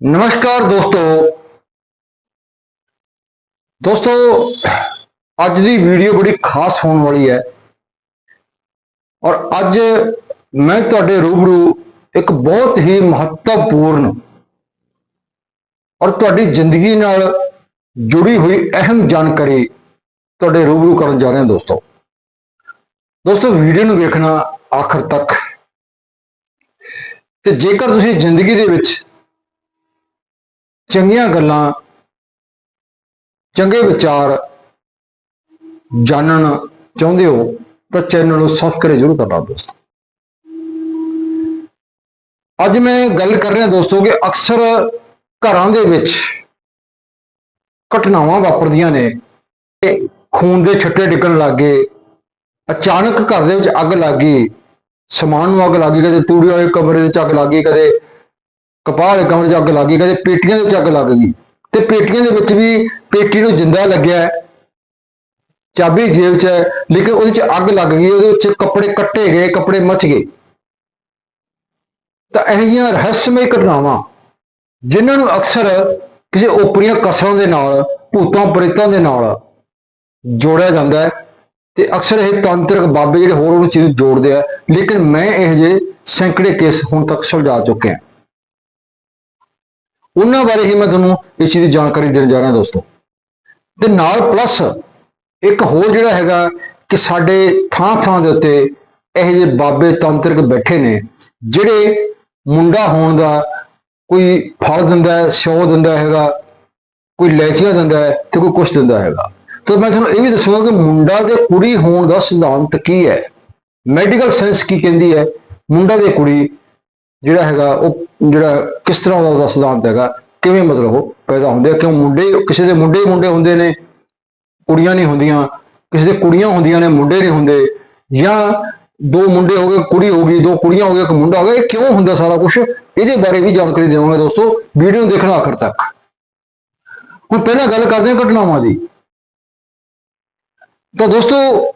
ਨਮਸਕਾਰ ਦੋਸਤੋ। ਦੋਸਤੋ, ਅੱਜ ਦੀ ਵੀਡੀਓ ਬੜੀ ਖਾਸ ਹੋਣ ਵਾਲੀ ਹੈ। ਔਰ ਅੱਜ ਮੈਂ ਤੁਹਾਡੇ ਰੂਬਰੂ ਇੱਕ ਬਹੁਤ ਹੀ ਮਹੱਤਵਪੂਰਨ ਔਰ ਤੁਹਾਡੀ ਜ਼ਿੰਦਗੀ ਨਾਲ ਜੁੜੀ ਹੋਈ ਅਹਿਮ ਜਾਣਕਾਰੀ ਤੁਹਾਡੇ ਰੂਬਰੂ ਕਰਨ ਜਾ ਰਹੇ ਹਾਂ ਦੋਸਤੋ। ਦੋਸਤੋ, ਵੀਡੀਓ ਨੂੰ ਵੇਖਣਾ ਆਖਰ ਤੱਕ। ਤੇ ਜੇਕਰ ਤੁਸੀਂ ਜ਼ਿੰਦਗੀ ਦੇ ਵਿੱਚ ਚੰਗੀਆਂ ਗੱਲਾਂ, ਚੰਗੇ ਵਿਚਾਰ ਜਾਣਨ ਚਾਹੁੰਦੇ ਹੋ ਤਾਂ ਚੈਨਲ ਨੂੰ ਸਬਸਕ੍ਰਾਈਬ ਜ਼ਰੂਰ ਕਰਨਾ ਦੋਸਤੋ। ਅੱਜ ਮੈਂ ਗੱਲ ਕਰ ਰਿਹਾ ਦੋਸਤੋ ਕਿ ਅਕਸਰ ਘਰਾਂ ਦੇ ਵਿੱਚ ਘਟਨਾਵਾਂ ਵਾਪਰਦੀਆਂ ਨੇ ਕਿ ਖੂਨ ਦੇ ਛੱਟੇ ਡਿੱਗਣ ਲੱਗੇ ਅਚਾਨਕ ਘਰ ਦੇ ਵਿੱਚ ਅੱਗ ਲੱਗ ਗਈ, ਸਮਾਨ ਨੂੰ ਅੱਗ ਲੱਗ ਗਈ, ਕਦੇ ਤੂੜੀ ਵਾਲੇ ਕਮਰੇ ਵਿੱਚ ਅੱਗ ਲੱਗ ਗਈ, ਕਦੇ ਕਪਾਹ ਦੇ ਕਮਰੇ 'ਚ ਅੱਗ ਲੱਗ ਗਈ ਕਦੇ ਪੇਟੀਆਂ ਦੇ ਵਿੱਚ ਅੱਗ ਲੱਗ ਗਈ। ਤੇ ਪੇਟੀਆਂ ਦੇ ਵਿੱਚ ਵੀ ਪੇਟੀ ਨੂੰ ਜਿੰਦਾ ਲੱਗਿਆ। ਚਾਬੀ ਜੇਬ 'ਚ ਹੈ, ਲੇਕਿਨ ਉਹਦੇ 'ਚ ਅੱਗ ਲੱਗ ਗਈ, ਉਹਦੇ ਵਿੱਚ ਕੱਪੜੇ ਕੱਟੇ ਗਏ, ਕੱਪੜੇ ਮੱਚ ਗਏ। ਤਾਂ ਇਹ ਜਿਹੀਆਂ ਰਹੱਸਮਈ ਘਟਨਾਵਾਂ, ਜਿਨ੍ਹਾਂ ਨੂੰ ਅਕਸਰ ਕਿਸੇ ਓਪਰੀਆਂ ਕਸਰਾਂ ਦੇ ਨਾਲ, ਭੂਤਾਂ ਪ੍ਰੇਤਾਂ ਦੇ ਨਾਲ ਜੋੜਿਆ ਜਾਂਦਾ ਹੈ। ਤੇ ਅਕਸਰ ਇਹ ਤਾਂਤਰਿਕ ਬਾਬੇ ਜਿਹੜੇ ਹੋਰ ਉਹਨੂੰ ਚੀਜ਼ ਨੂੰ ਜੋੜਦੇ ਆ। ਲੇਕਿਨ ਮੈਂ ਇਹ ਜਿਹੇ ਸੈਂਕੜੇ ਕੇਸ ਹੁਣ ਤੱਕ ਸੁਲਝਾ ਚੁੱਕਿਆ। ਉਹਨਾਂ ਬਾਰੇ ਹੀ ਮੈਂ ਤੁਹਾਨੂੰ ਇਸ ਚੀਜ਼ ਦੀ ਜਾਣਕਾਰੀ ਦੇਣ ਜਾ ਰਿਹਾ ਦੋਸਤੋ। ਤੇ ਨਾਲ ਪਲੱਸ ਇੱਕ ਹੋਰ ਜਿਹੜਾ ਹੈਗਾ ਕਿ ਸਾਡੇ ਥਾਂ ਥਾਂ ਦੇ ਉੱਤੇ ਇਹ ਜਿਹੇ ਬਾਬੇ ਤੰਤਰਿਕ ਬੈਠੇ ਨੇ, ਜਿਹੜੇ ਮੁੰਡਾ ਹੋਣ ਦਾ ਕੋਈ ਫਲ ਦਿੰਦਾ ਹੈ ਦਿੰਦਾ ਹੈਗਾ, ਕੋਈ ਲੈਚੀਆਂ ਦਿੰਦਾ ਹੈ ਤੇ ਕੋਈ ਕੁਛ ਦਿੰਦਾ ਹੈਗਾ। ਤਾਂ ਮੈਂ ਤੁਹਾਨੂੰ ਇਹ ਵੀ ਦੱਸੂਗਾ ਕਿ ਮੁੰਡਾ ਤੇ ਕੁੜੀ ਹੋਣ ਦਾ ਸਿਧਾਂਤ ਕੀ ਹੈ? ਮੈਡੀਕਲ ਸਾਇੰਸ ਕੀ ਕਹਿੰਦੀ ਹੈ? ਮੁੰਡਾ ਤੇ ਕੁੜੀ ਜਿਹੜਾ ਹੈਗਾ, ਉਹ ਜਿਹੜਾ ਕਿਸ ਤਰ੍ਹਾਂ ਦਾ ਉਹਦਾ ਸਿਧਾਂਤ ਹੈਗਾ, ਕਿਵੇਂ ਮਤਲਬ ਉਹ ਪੈਦਾ ਹੁੰਦੇ ਆ? ਕਿਉਂ ਮੁੰਡੇ, ਕਿਸੇ ਦੇ ਮੁੰਡੇ ਹੀ ਮੁੰਡੇ ਹੁੰਦੇ ਨੇ, ਕੁੜੀਆਂ ਨਹੀਂ ਹੁੰਦੀਆਂ, ਕਿਸੇ ਦੇ ਕੁੜੀਆਂ ਹੁੰਦੀਆਂ ਨੇ, ਮੁੰਡੇ ਨਹੀਂ ਹੁੰਦੇ, ਜਾਂ ਦੋ ਮੁੰਡੇ ਹੋ ਗਏ, ਕੁੜੀ ਹੋ ਗਈ, ਦੋ ਕੁੜੀਆਂ ਹੋ ਗਈਆਂ, ਇੱਕ ਮੁੰਡਾ ਹੋ ਗਿਆ, ਇਹ ਕਿਉਂ ਹੁੰਦਾ ਸਾਰਾ ਕੁਝ ਇਹਦੇ ਬਾਰੇ ਵੀ ਜਾਣਕਾਰੀ ਦੇਵਾਂਗੇ ਦੋਸਤੋ, ਵੀਡੀਓ ਦੇਖਣਾ ਆਖਰ ਤੱਕ। ਹੁਣ ਪਹਿਲਾਂ ਗੱਲ ਕਰਦੇ ਹਾਂ ਘਟਨਾਵਾਂ ਦੀ। ਤਾਂ ਦੋਸਤੋ,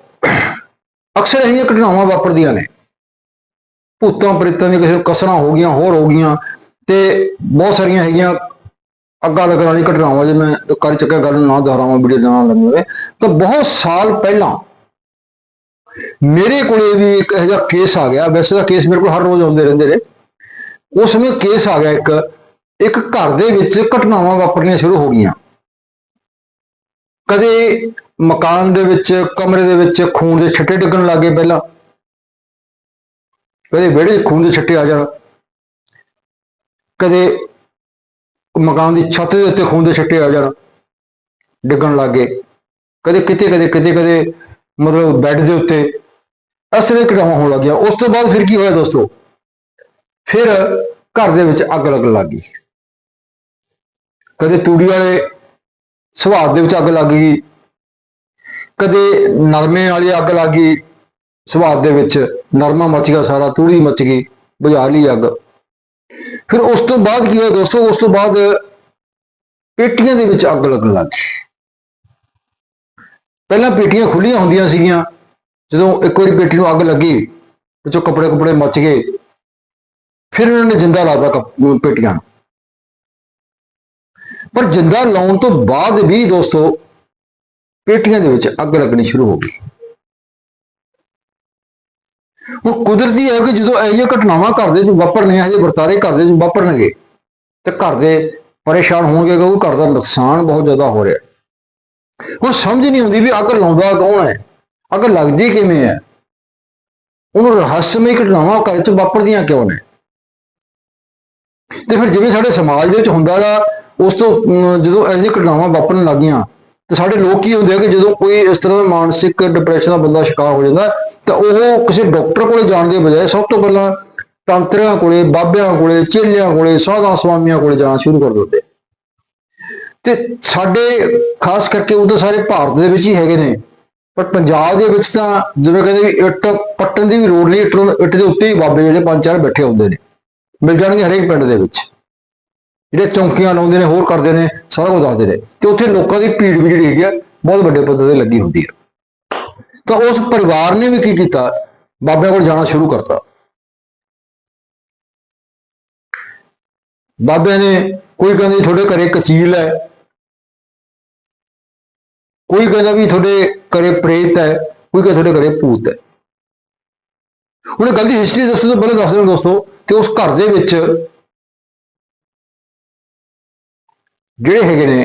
ਅਕਸਰ ਇਹ ਘਟਨਾਵਾਂ ਵਾਪਰਦੀਆਂ ਨੇ। ਭੂਤਾਂ ਪ੍ਰੇਤਾਂ ਦੀਆਂ ਕਿਸੇ ਨੂੰ ਕਸਰਾਂ ਹੋ ਗਈਆਂ, ਹੋਰ ਹੋ ਗਈਆਂ ਤੇ ਬਹੁਤ ਸਾਰੀਆਂ ਹੈਗੀਆਂ ਅੱਗਾ ਲੱਗਣ ਵਾਲੀ ਘਟਨਾਵਾਂ ਜੇ ਮੈਂ ਕਰ ਚੱਕਿਆ ਗੱਲ ਨਾ ਦੁਹਰਾਵਾਂ ਵੀਡੀਓ ਨਾ ਲੰਮੀ ਤਾਂ ਬਹੁਤ ਸਾਲ ਪਹਿਲਾਂ ਮੇਰੇ ਕੋਲੇ ਵੀ ਇੱਕ ਇਹੋ ਜਿਹਾ ਕੇਸ ਆ ਗਿਆ, ਵੈਸੇ ਤਾਂ ਕੇਸ ਮੇਰੇ ਕੋਲ ਹਰ ਰੋਜ਼ ਆਉਂਦੇ ਰਹਿੰਦੇ ਨੇ। ਉਸ ਸਮੇਂ ਕੇਸ ਆ ਗਿਆ ਇੱਕ ਇੱਕ ਘਰ ਦੇ ਵਿੱਚ ਘਟਨਾਵਾਂ ਵਾਪਰਨੀਆਂ ਸ਼ੁਰੂ ਹੋ ਗਈਆਂ। ਕਦੇ ਮਕਾਨ ਦੇ ਵਿੱਚ, ਕਮਰੇ ਦੇ ਵਿੱਚ ਖੂਨ ਦੇ ਛਿੱਟੇ ਡਿੱਗਣ ਲੱਗੇ ਪਹਿਲਾਂ। ਕਦੇ ਵਿਹੜੇ 'ਚ ਖੂਨ ਦੇ ਛੱਟੇ ਆ ਜਾਣ ਕਦੇ ਮਕਾਨ ਦੀ ਛੱਤ ਦੇ ਉੱਤੇ ਖੂਨ ਦੇ ਛੱਟੇ ਆ ਜਾਣ। ਡਿੱਗਣ ਲੱਗੇ ਕਦੇ ਕਿਤੇ ਕਦੇ ਕਿਤੇ, ਕਦੇ ਮਤਲਬ ਬੈੱਡ ਦੇ ਉੱਤੇ ਇਸ ਤਰ੍ਹਾਂ ਘਟਨਾਵਾਂ ਹੋਣ ਲੱਗੀਆਂ ਉਸ ਤੋਂ ਬਾਅਦ ਫਿਰ ਕੀ ਹੋਇਆ ਦੋਸਤੋ? ਫਿਰ ਘਰ ਦੇ ਵਿੱਚ ਅੱਗ ਲੱਗਣ ਲੱਗ ਗਈ। ਕਦੇ ਤੂੜੀ ਵਾਲੇ ਸੁਭਾਅ ਦੇ ਵਿੱਚ ਅੱਗ ਲੱਗ ਗਈ। ਕਦੇ ਨਰਮੇ ਵਾਲੀ ਅੱਗ ਲੱਗ ਗਈ। ਸੁਭਾਅ ਦੇ ਵਿੱਚ ਨਰਮਾ ਮੱਚ ਗਿਆ, ਸਾਰਾ ਤੂੜੀ ਮੱਚ ਗਈ, ਬੁਝਾ ਲਈ ਅੱਗ। ਫਿਰ ਉਸ ਤੋਂ ਬਾਅਦ ਕੀ ਹੋਇਆ ਦੋਸਤੋ? ਉਸ ਤੋਂ ਬਾਅਦ ਪੇਟੀਆਂ ਦੇ ਵਿੱਚ ਅੱਗ ਲੱਗਣ ਲੱਗ ਗਈ। ਪਹਿਲਾਂ ਪੇਟੀਆਂ ਖੁੱਲੀਆਂ ਹੁੰਦੀਆਂ ਸੀਗੀਆਂ, ਜਦੋਂ ਇੱਕ ਵਾਰੀ ਪੇਟੀ ਨੂੰ ਅੱਗ ਲੱਗੀ, ਵਿੱਚੋਂ ਕੱਪੜੇ ਕੁਪੜੇ ਮੱਚ ਗਏ। ਫਿਰ ਉਹਨਾਂ ਨੇ ਜਿੰਦਾ ਲਾਤਾ ਕੱਪ- ਪੇਟੀਆਂ ਨੂੰ। ਪਰ ਜਿੰਦਾ ਲਾਉਣ ਤੋਂ ਬਾਅਦ ਵੀ ਦੋਸਤੋ, ਪੇਟੀਆਂ ਦੇ ਵਿੱਚ ਅੱਗ ਲੱਗਣੀ ਸ਼ੁਰੂ ਹੋ ਗਈ। ਉਹ ਕੁਦਰਤੀ ਹੈ ਕਿ ਜਦੋਂ ਇਹ ਜਿਹੀਆਂ ਘਟਨਾਵਾਂ ਘਰ ਦੇ ਵਿੱਚ ਵਾਪਰਨੀਆਂ ਹਜੇ ਵਰਤਾਰੇ ਘਰ ਦੇ ਵਿੱਚ ਵਾਪਰਨਗੇ ਤੇ ਘਰ ਦੇ ਪਰੇਸ਼ਾਨ ਹੋਣਗੇ ਕਿਉਂਕਿ ਘਰ ਦਾ ਨੁਕਸਾਨ ਬਹੁਤ ਜ਼ਿਆਦਾ ਹੋ ਰਿਹਾ। ਹੁਣ ਸਮਝ ਨਹੀਂ ਆਉਂਦੀ ਵੀ ਅੱਗ ਲਾਉਂਦਾ ਕੌਣ ਹੈ ਅੱਗ ਲੱਗਦੀ ਕਿਵੇਂ ਹੈ? ਉਹਨੂੰ ਰਹੱਸਮਈ ਘਟਨਾਵਾਂ ਘਰ 'ਚ ਵਾਪਰਦੀਆਂ ਕਿਉਂ ਨੇ? ਤੇ ਫਿਰ ਜਿਵੇਂ ਸਾਡੇ ਸਮਾਜ ਦੇ ਵਿੱਚ ਹੁੰਦਾ ਗਾ ਉਸ ਤੋਂ ਅਮ, ਜਦੋਂ ਇਹ ਜਿਹੀਆਂ ਘਟਨਾਵਾਂ ਵਾਪਰਨ ਲੱਗੀਆਂ ਤੇ ਸਾਡੇ ਲੋਕ ਕੀ ਹੁੰਦੇ ਆ ਕਿ ਜਦੋਂ ਕੋਈ ਇਸ ਤਰ੍ਹਾਂ ਦਾ ਮਾਨਸਿਕ ਡਿਪਰੈਸ਼ਨ ਦਾ ਬੰਦਾ ਸ਼ਿਕਾਰ ਹੋ ਜਾਂਦਾ, ਤਾਂ ਉਹ ਕਿਸੇ ਡਾਕਟਰ ਕੋਲੇ ਜਾਣ ਦੇ ਬਜਾਏ ਸਭ ਤੋਂ ਪਹਿਲਾਂ ਤੰਤਰਾਂ ਕੋਲੇ, ਬਾਬਿਆਂ ਕੋਲੇ, ਚੇਲਿਆਂ ਕੋਲੇ, ਸਾਧਾਂ ਸਵਾਮੀਆਂ ਕੋਲੇ ਜਾਣਾ ਸ਼ੁਰੂ ਕਰ ਦਿੰਦੇ ਤੇ ਸਾਡੇ ਖਾਸ ਕਰਕੇ ਉਹ ਤਾਂ ਸਾਰੇ ਭਾਰਤ ਦੇ ਵਿੱਚ ਹੀ ਹੈਗੇ ਨੇ, ਪਰ ਪੰਜਾਬ ਦੇ ਵਿੱਚ ਤਾਂ ਜਿਵੇਂ ਕਹਿੰਦੇ ਵੀ ਇੱਟ ਪੱਟਣ ਦੀ ਵੀ ਲੋੜ ਨਹੀਂ, ਇੱਟ ਇੱਟ ਦੇ ਉੱਤੇ ਹੀ ਬਾਬੇ ਜਿਹੜੇ ਪੰਜ ਚਾਰ ਬੈਠੇ ਹੁੰਦੇ ਨੇ, ਮਿਲ ਜਾਣਗੇ ਹਰੇਕ ਪਿੰਡ ਦੇ ਵਿੱਚ। ਜਿਹੜੇ ਚੌਂਕੀਆਂ ਲਾਉਂਦੇ ਨੇ, ਹੋਰ ਕਰਦੇ ਨੇ, ਸਾਰਾ ਕੁਝ ਦੱਸਦੇ ਨੇ। ਤੇ ਉੱਥੇ ਲੋਕਾਂ ਦੀ ਭੀੜ ਵੀ ਜਿਹੜੀ ਹੈਗੀ ਆ, ਬਹੁਤ ਵੱਡੇ ਪੱਧਰ ਤੇ ਲੱਗੀ ਹੁੰਦੀ ਹੈ ਤਾਂ ਉਸ ਪਰਿਵਾਰ ਨੇ ਵੀ ਕੀ ਕੀਤਾ? ਬਾਬਿਆਂ ਕੋਲ ਜਾਣਾ ਸ਼ੁਰੂ ਕਰਤਾ। ਬਾਬਿਆਂ ਨੇ ਕੋਈ ਕਹਿੰਦਾ ਤੁਹਾਡੇ ਘਰੇ ਕਚੀਲ ਹੈ। ਕੋਈ ਕਹਿੰਦਾ ਵੀ ਤੁਹਾਡੇ ਘਰੇ ਪ੍ਰੇਤ ਹੈ। ਕੋਈ ਕਹਿੰਦਾ ਤੁਹਾਡੇ ਘਰੇ ਭੂਤ ਹੈ। ਉਹਨੇ ਗੱਲ ਦੀ ਹਿਸਟਰੀ ਦੱਸਣ ਤੋਂ ਪਹਿਲਾਂ ਦੱਸ ਦਿਓ ਦੋਸਤੋ ਕਿ ਉਸ ਘਰ ਦੇ ਵਿੱਚ ਜਿਹੜੇ ਹੈਗੇ ਨੇ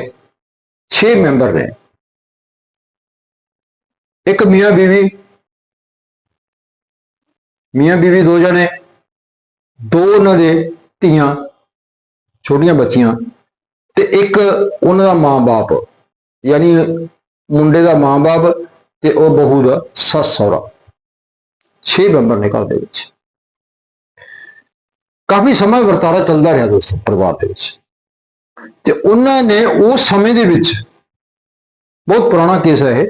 6 ਮੈਂਬਰ ਨੇ। ਇੱਕ ਮੀਆਂ ਬੀਵੀ ਮੀਆਂ ਬੀਵੀ ਦੋ ਜਣੇ, ਦੋ ਉਹਨਾਂ ਦੇ ਧੀਆਂ, ਛੋਟੀਆਂ ਬੱਚੀਆਂ ਤੇ ਇੱਕ ਉਹਨਾਂ ਦਾ ਮਾਂ-ਬਾਪ, ਯਾਨੀ ਮੁੰਡੇ ਦਾ ਮਾਂ-ਬਾਪ ਤੇ ਉਹ ਬਹੂ ਦਾ ਸੱਸ ਸਹੁਰਾ 6 ਮੈਂਬਰ ਨੇ ਘਰ ਦੇ ਵਿੱਚ। ਕਾਫੀ ਸਮਾਂ ਵਰਤਾਰਾ ਚੱਲਦਾ ਰਿਹਾ ਦੋਸਤੋ ਪਰਿਵਾਰ ਦੇ ਵਿੱਚ। ਤੇ ਉਹਨਾਂ ਨੇ ਉਸ ਸਮੇਂ ਦੇ ਵਿੱਚ ਬਹੁਤ ਪੁਰਾਣਾ ਕੇਸ ਹੈ ਇਹ।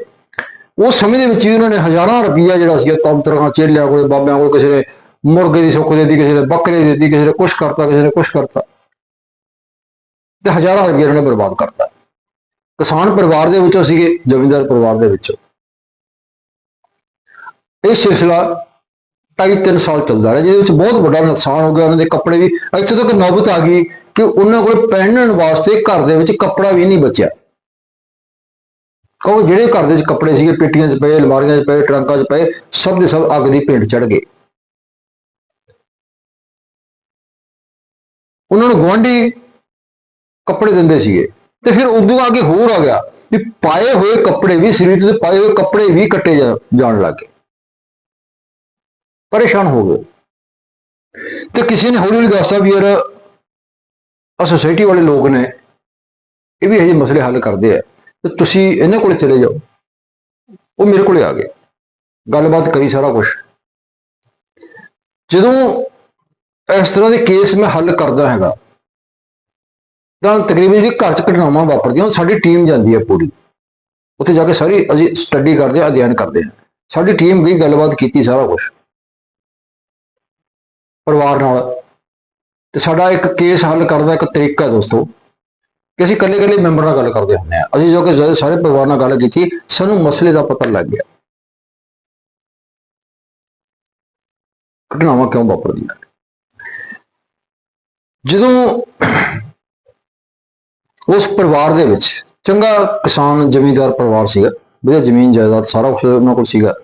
ਉਸ ਸਮੇਂ ਦੇ ਵਿੱਚ ਵੀ ਉਹਨਾਂ ਨੇ ਹਜ਼ਾਰਾਂ ਰੁਪਈਆ ਜਿਹੜਾ ਸੀ ਤੰਤਰਾਂ ਚੇਲਿਆਂ ਕੋਲ, ਬਾਬਿਆਂ ਕੋਲ, ਕਿਸੇ ਨੇ ਮੁਰਗੇ ਦੀ ਸੁੱਖ ਦੇ ਦਿੱਤੀ, ਕਿਸੇ ਨੇ ਬੱਕਰੇ ਦੀ ਦਿੱਤੀ, ਕਿਸੇ ਨੇ ਕੁਛ ਕਰਤਾ, ਕਿਸੇ ਨੇ ਕੁਛ ਕਰਤਾ। ਤੇ ਹਜ਼ਾਰਾਂ ਰੁਪਈਆ ਉਹਨਾਂ ਨੇ ਬਰਬਾਦ ਕਰਤਾ। ਕਿਸਾਨ ਪਰਿਵਾਰ ਦੇ ਵਿੱਚੋਂ ਸੀਗੇ, ਜ਼ਮੀਂਦਾਰ ਪਰਿਵਾਰ ਦੇ ਵਿੱਚੋਂ। ਇਹ ਸਿਲਸਿਲਾ ਢਾਈ ਤਿੰਨ ਸਾਲ ਚੱਲਦਾ ਰਿਹਾ, ਜਿਹਦੇ ਵਿੱਚ ਬਹੁਤ ਵੱਡਾ ਨੁਕਸਾਨ ਹੋ ਗਿਆ। ਉਹਨਾਂ ਦੇ ਕੱਪੜੇ ਵੀ, ਇੱਥੇ ਤੱਕ ਨੌਬਤ ਆ ਗਈ। ਕਿ ਉਹਨਾਂ ਕੋਲ ਪਹਿਨਣ ਵਾਸਤੇ ਘਰ ਦੇ ਵਿੱਚ ਕੱਪੜਾ ਵੀ ਨਹੀਂ ਬਚਿਆ। ਕਿਉਂਕਿ ਜਿਹੜੇ ਘਰ ਦੇ ਵਿੱਚ ਕੱਪੜੇ ਸੀਗੇ, ਪੇਟੀਆਂ 'ਚ ਪਏ, ਅਲਮਾਰੀਆਂ 'ਚ ਪਏ, ਟਰੰਕਾਂ 'ਚ ਪਏ, ਸਭ ਦੇ ਸਭ ਅੱਗ ਦੀ ਭੇਟ ਚੜ ਗਏ। ਉਹਨਾਂ ਨੂੰ ਗੁਆਂਢੀ ਕੱਪੜੇ ਦਿੰਦੇ ਸੀਗੇ। ਤੇ ਫਿਰ ਉਦੋਂ ਅੱਗੇ ਹੋਰ ਆ ਗਿਆ ਵੀ ਪਾਏ ਹੋਏ ਕੱਪੜੇ ਵੀ, ਸਰੀਰ ਤੇ ਪਾਏ ਹੋਏ ਕੱਪੜੇ ਵੀ ਕੱਟੇ ਜਾ- ਜਾਣ ਲੱਗੇ ਪਰੇਸ਼ਾਨ ਹੋ ਗਏ। ਤੇ ਕਿਸੇ ਨੇ ਹੌਲੀ ਹੌਲੀ ਦੱਸਤਾ ਵੀ ਯਾਰ ਆ ਸੋਸਾਇਟੀ ਵਾਲੇ ਲੋਕ ਨੇ, ਇਹ ਵੀ ਇਹ ਜਿਹੇ ਮਸਲੇ ਹੱਲ ਕਰਦੇ ਆ, ਤੇ ਤੁਸੀਂ ਇਹਨਾਂ ਕੋਲੇ ਚਲੇ ਜਾਓ, ਉਹ ਮੇਰੇ ਕੋਲੇ ਆ ਗਏ, ਗੱਲਬਾਤ ਕਰੀ ਸਾਰਾ ਕੁਝ ਜਦੋਂ ਇਸ ਤਰ੍ਹਾਂ ਦੇ ਕੇਸ ਮੈਂ ਹੱਲ ਕਰਦਾ ਹੈਗਾ, ਤਾਂ ਤਕਰੀਬਨ ਜਿਹੜੀ ਘਰ ਚ ਘਟਨਾਵਾਂ ਵਾਪਰਦੀਆਂ, ਉਹ ਸਾਡੀ ਟੀਮ ਜਾਂਦੀ ਹੈ ਪੂਰੀ। ਉੱਥੇ ਜਾ ਕੇ ਸਾਰੀ ਅਸੀਂ ਸਟੱਡੀ ਕਰਦੇ ਹਾਂ ਅਧਿਐਨ ਕਰਦੇ ਹਾਂ ਸਾਡੀ ਟੀਮ ਗਈ, ਗੱਲਬਾਤ ਕੀਤੀ ਸਾਰਾ ਕੁਝ ਪਰਿਵਾਰ ਨਾਲ ਤੇ ਸਾਡਾ ਇੱਕ ਕੇਸ ਹੱਲ ਕਰਨ ਦਾ ਇੱਕ ਤਰੀਕਾ ਦੋਸਤੋ ਕਿ ਅਸੀਂ ਇਕੱਲੇ ਇਕੱਲੇ ਮੈਂਬਰ ਨਾਲ ਗੱਲ ਕਰਦੇ ਹੁੰਦੇ ਆ ਅਸੀਂ ਜੋ ਕਿ ਜਦੋਂ ਸਾਰੇ ਪਰਿਵਾਰ ਨਾਲ ਗੱਲ ਕੀਤੀ, ਸਾਨੂੰ ਮਸਲੇ ਦਾ ਪਤਾ ਲੱਗ ਗਿਆ। ਘਟਨਾਵਾਂ ਕਿਉਂ ਵਾਪਰਦੀਆਂ? ਜਦੋਂ ਉਸ ਪਰਿਵਾਰ ਦੇ ਵਿੱਚ ਚੰਗਾ ਕਿਸਾਨ, ਜ਼ਮੀਂਦਾਰ ਪਰਿਵਾਰ ਸੀਗਾ, ਵਧੀਆ ਜ਼ਮੀਨ ਜਾਇਦਾਦ ਸਾਰਾ ਕੁਝ ਉਹਨਾਂ ਕੋਲ ਸੀਗਾ।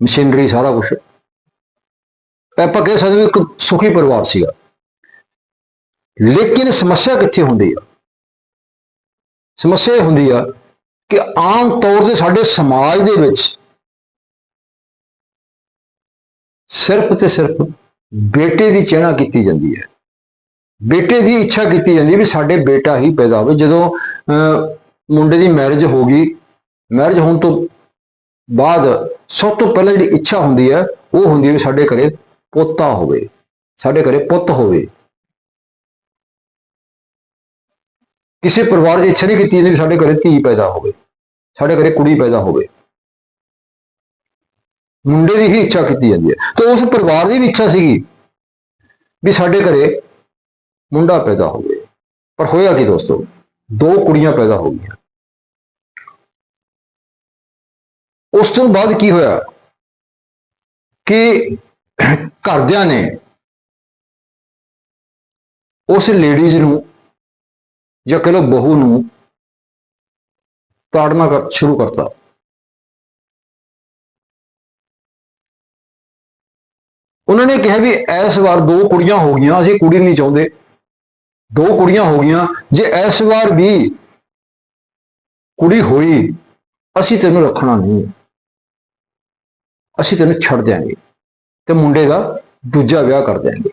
ਮਸ਼ੀਨਰੀ ਸਾਰਾ ਕੁਝ ਆਪਾਂ ਕਹਿ ਸਕਦੇ ਇੱਕ ਸੁਖੀ ਪਰਿਵਾਰ ਸੀਗਾ। ਲੇਕਿਨ ਸਮੱਸਿਆ ਕਿੱਥੇ ਹੁੰਦੀ ਆ? ਸਮੱਸਿਆ ਇਹ ਹੁੰਦੀ ਆ ਕਿ ਆਮ ਤੌਰ ਤੇ ਸਾਡੇ ਸਮਾਜ ਦੇ ਵਿੱਚ ਸਿਰਫ ਤੇ ਸਿਰਫ ਬੇਟੇ ਦੀ ਚਿਹਨਾ ਕੀਤੀ ਜਾਂਦੀ ਹੈ। ਬੇਟੇ ਦੀ ਇੱਛਾ ਕੀਤੀ ਜਾਂਦੀ ਹੈ ਵੀ ਸਾਡੇ ਬੇਟਾ ਹੀ ਪੈਦਾ ਹੋਵੇ। ਜਦੋਂ ਅਹ, ਮੁੰਡੇ ਦੀ ਮੈਰਿਜ ਹੋ ਗਈ ਮੈਰਿਜ ਹੋਣ ਤੋਂ ਬਾਅਦ ਸਭ ਤੋਂ ਪਹਿਲਾਂ ਜਿਹੜੀ ਇੱਛਾ ਹੁੰਦੀ ਹੈ ਉਹ ਹੁੰਦੀ ਹੈ ਵੀ ਸਾਡੇ ਘਰੇ ਪੋਤਾ ਹੋਵੇ। ਸਾਡੇ ਘਰੇ ਪੁੱਤ ਹੋਵੇ। ਕਿਸੇ ਪਰਿਵਾਰ ਦੀ ਇੱਛਾ ਨਹੀਂ ਕੀਤੀ ਜਾਂਦੀ ਵੀ ਸਾਡੇ ਘਰੇ ਧੀ ਪੈਦਾ ਹੋਵੇ। ਸਾਡੇ ਘਰੇ ਕੁੜੀ ਪੈਦਾ ਹੋਵੇ। ਮੁੰਡੇ ਦੀ ਹੀ ਇੱਛਾ ਕੀਤੀ ਜਾਂਦੀ ਹੈ। ਤਾਂ ਉਸ ਪਰਿਵਾਰ ਦੀ ਵੀ ਇੱਛਾ ਸੀਗੀ ਵੀ ਸਾਡੇ ਘਰੇ ਮੁੰਡਾ ਪੈਦਾ ਹੋਵੇ। ਪਰ ਹੋਇਆ ਕੀ ਦੋਸਤੋ? ਦੋ ਕੁੜੀਆਂ ਪੈਦਾ ਹੋ ਗਈਆਂ। ਉਸ ਤੋਂ ਬਾਅਦ ਕੀ ਹੋਇਆ? ਕਿ ਘਰਦਿਆਂ ਨੇ ਉਸ ਲੇਡੀਜ਼ ਨੂੰ ਜਾਂ ਕਹ ਲਓ ਬਹੂ ਨੂੰ ਤਾੜਨਾ ਕਰ, ਸ਼ੁਰੂ ਕਰਤਾ। ਉਹਨਾਂ ਨੇ ਕਿਹਾ ਵੀ ਇਸ ਵਾਰ ਦੋ ਕੁੜੀਆਂ ਹੋ ਗਈਆਂ, ਅਸੀਂ ਕੁੜੀ ਨਹੀਂ ਚਾਹੁੰਦੇ। ਦੋ ਕੁੜੀਆਂ ਹੋ ਗਈਆਂ, ਜੇ ਇਸ ਵਾਰ ਵੀ ਕੁੜੀ ਹੋਈ, ਅਸੀਂ ਤੈਨੂੰ ਰੱਖਣਾ ਨਹੀਂ। ਅਸੀਂ ਤੈਨੂੰ ਛੱਡ ਦਿਆਂਗੇ। ਤੇ ਮੁੰਡੇ ਦਾ ਦੂਜਾ ਵਿਆਹ ਕਰ ਦੇਣਗੇ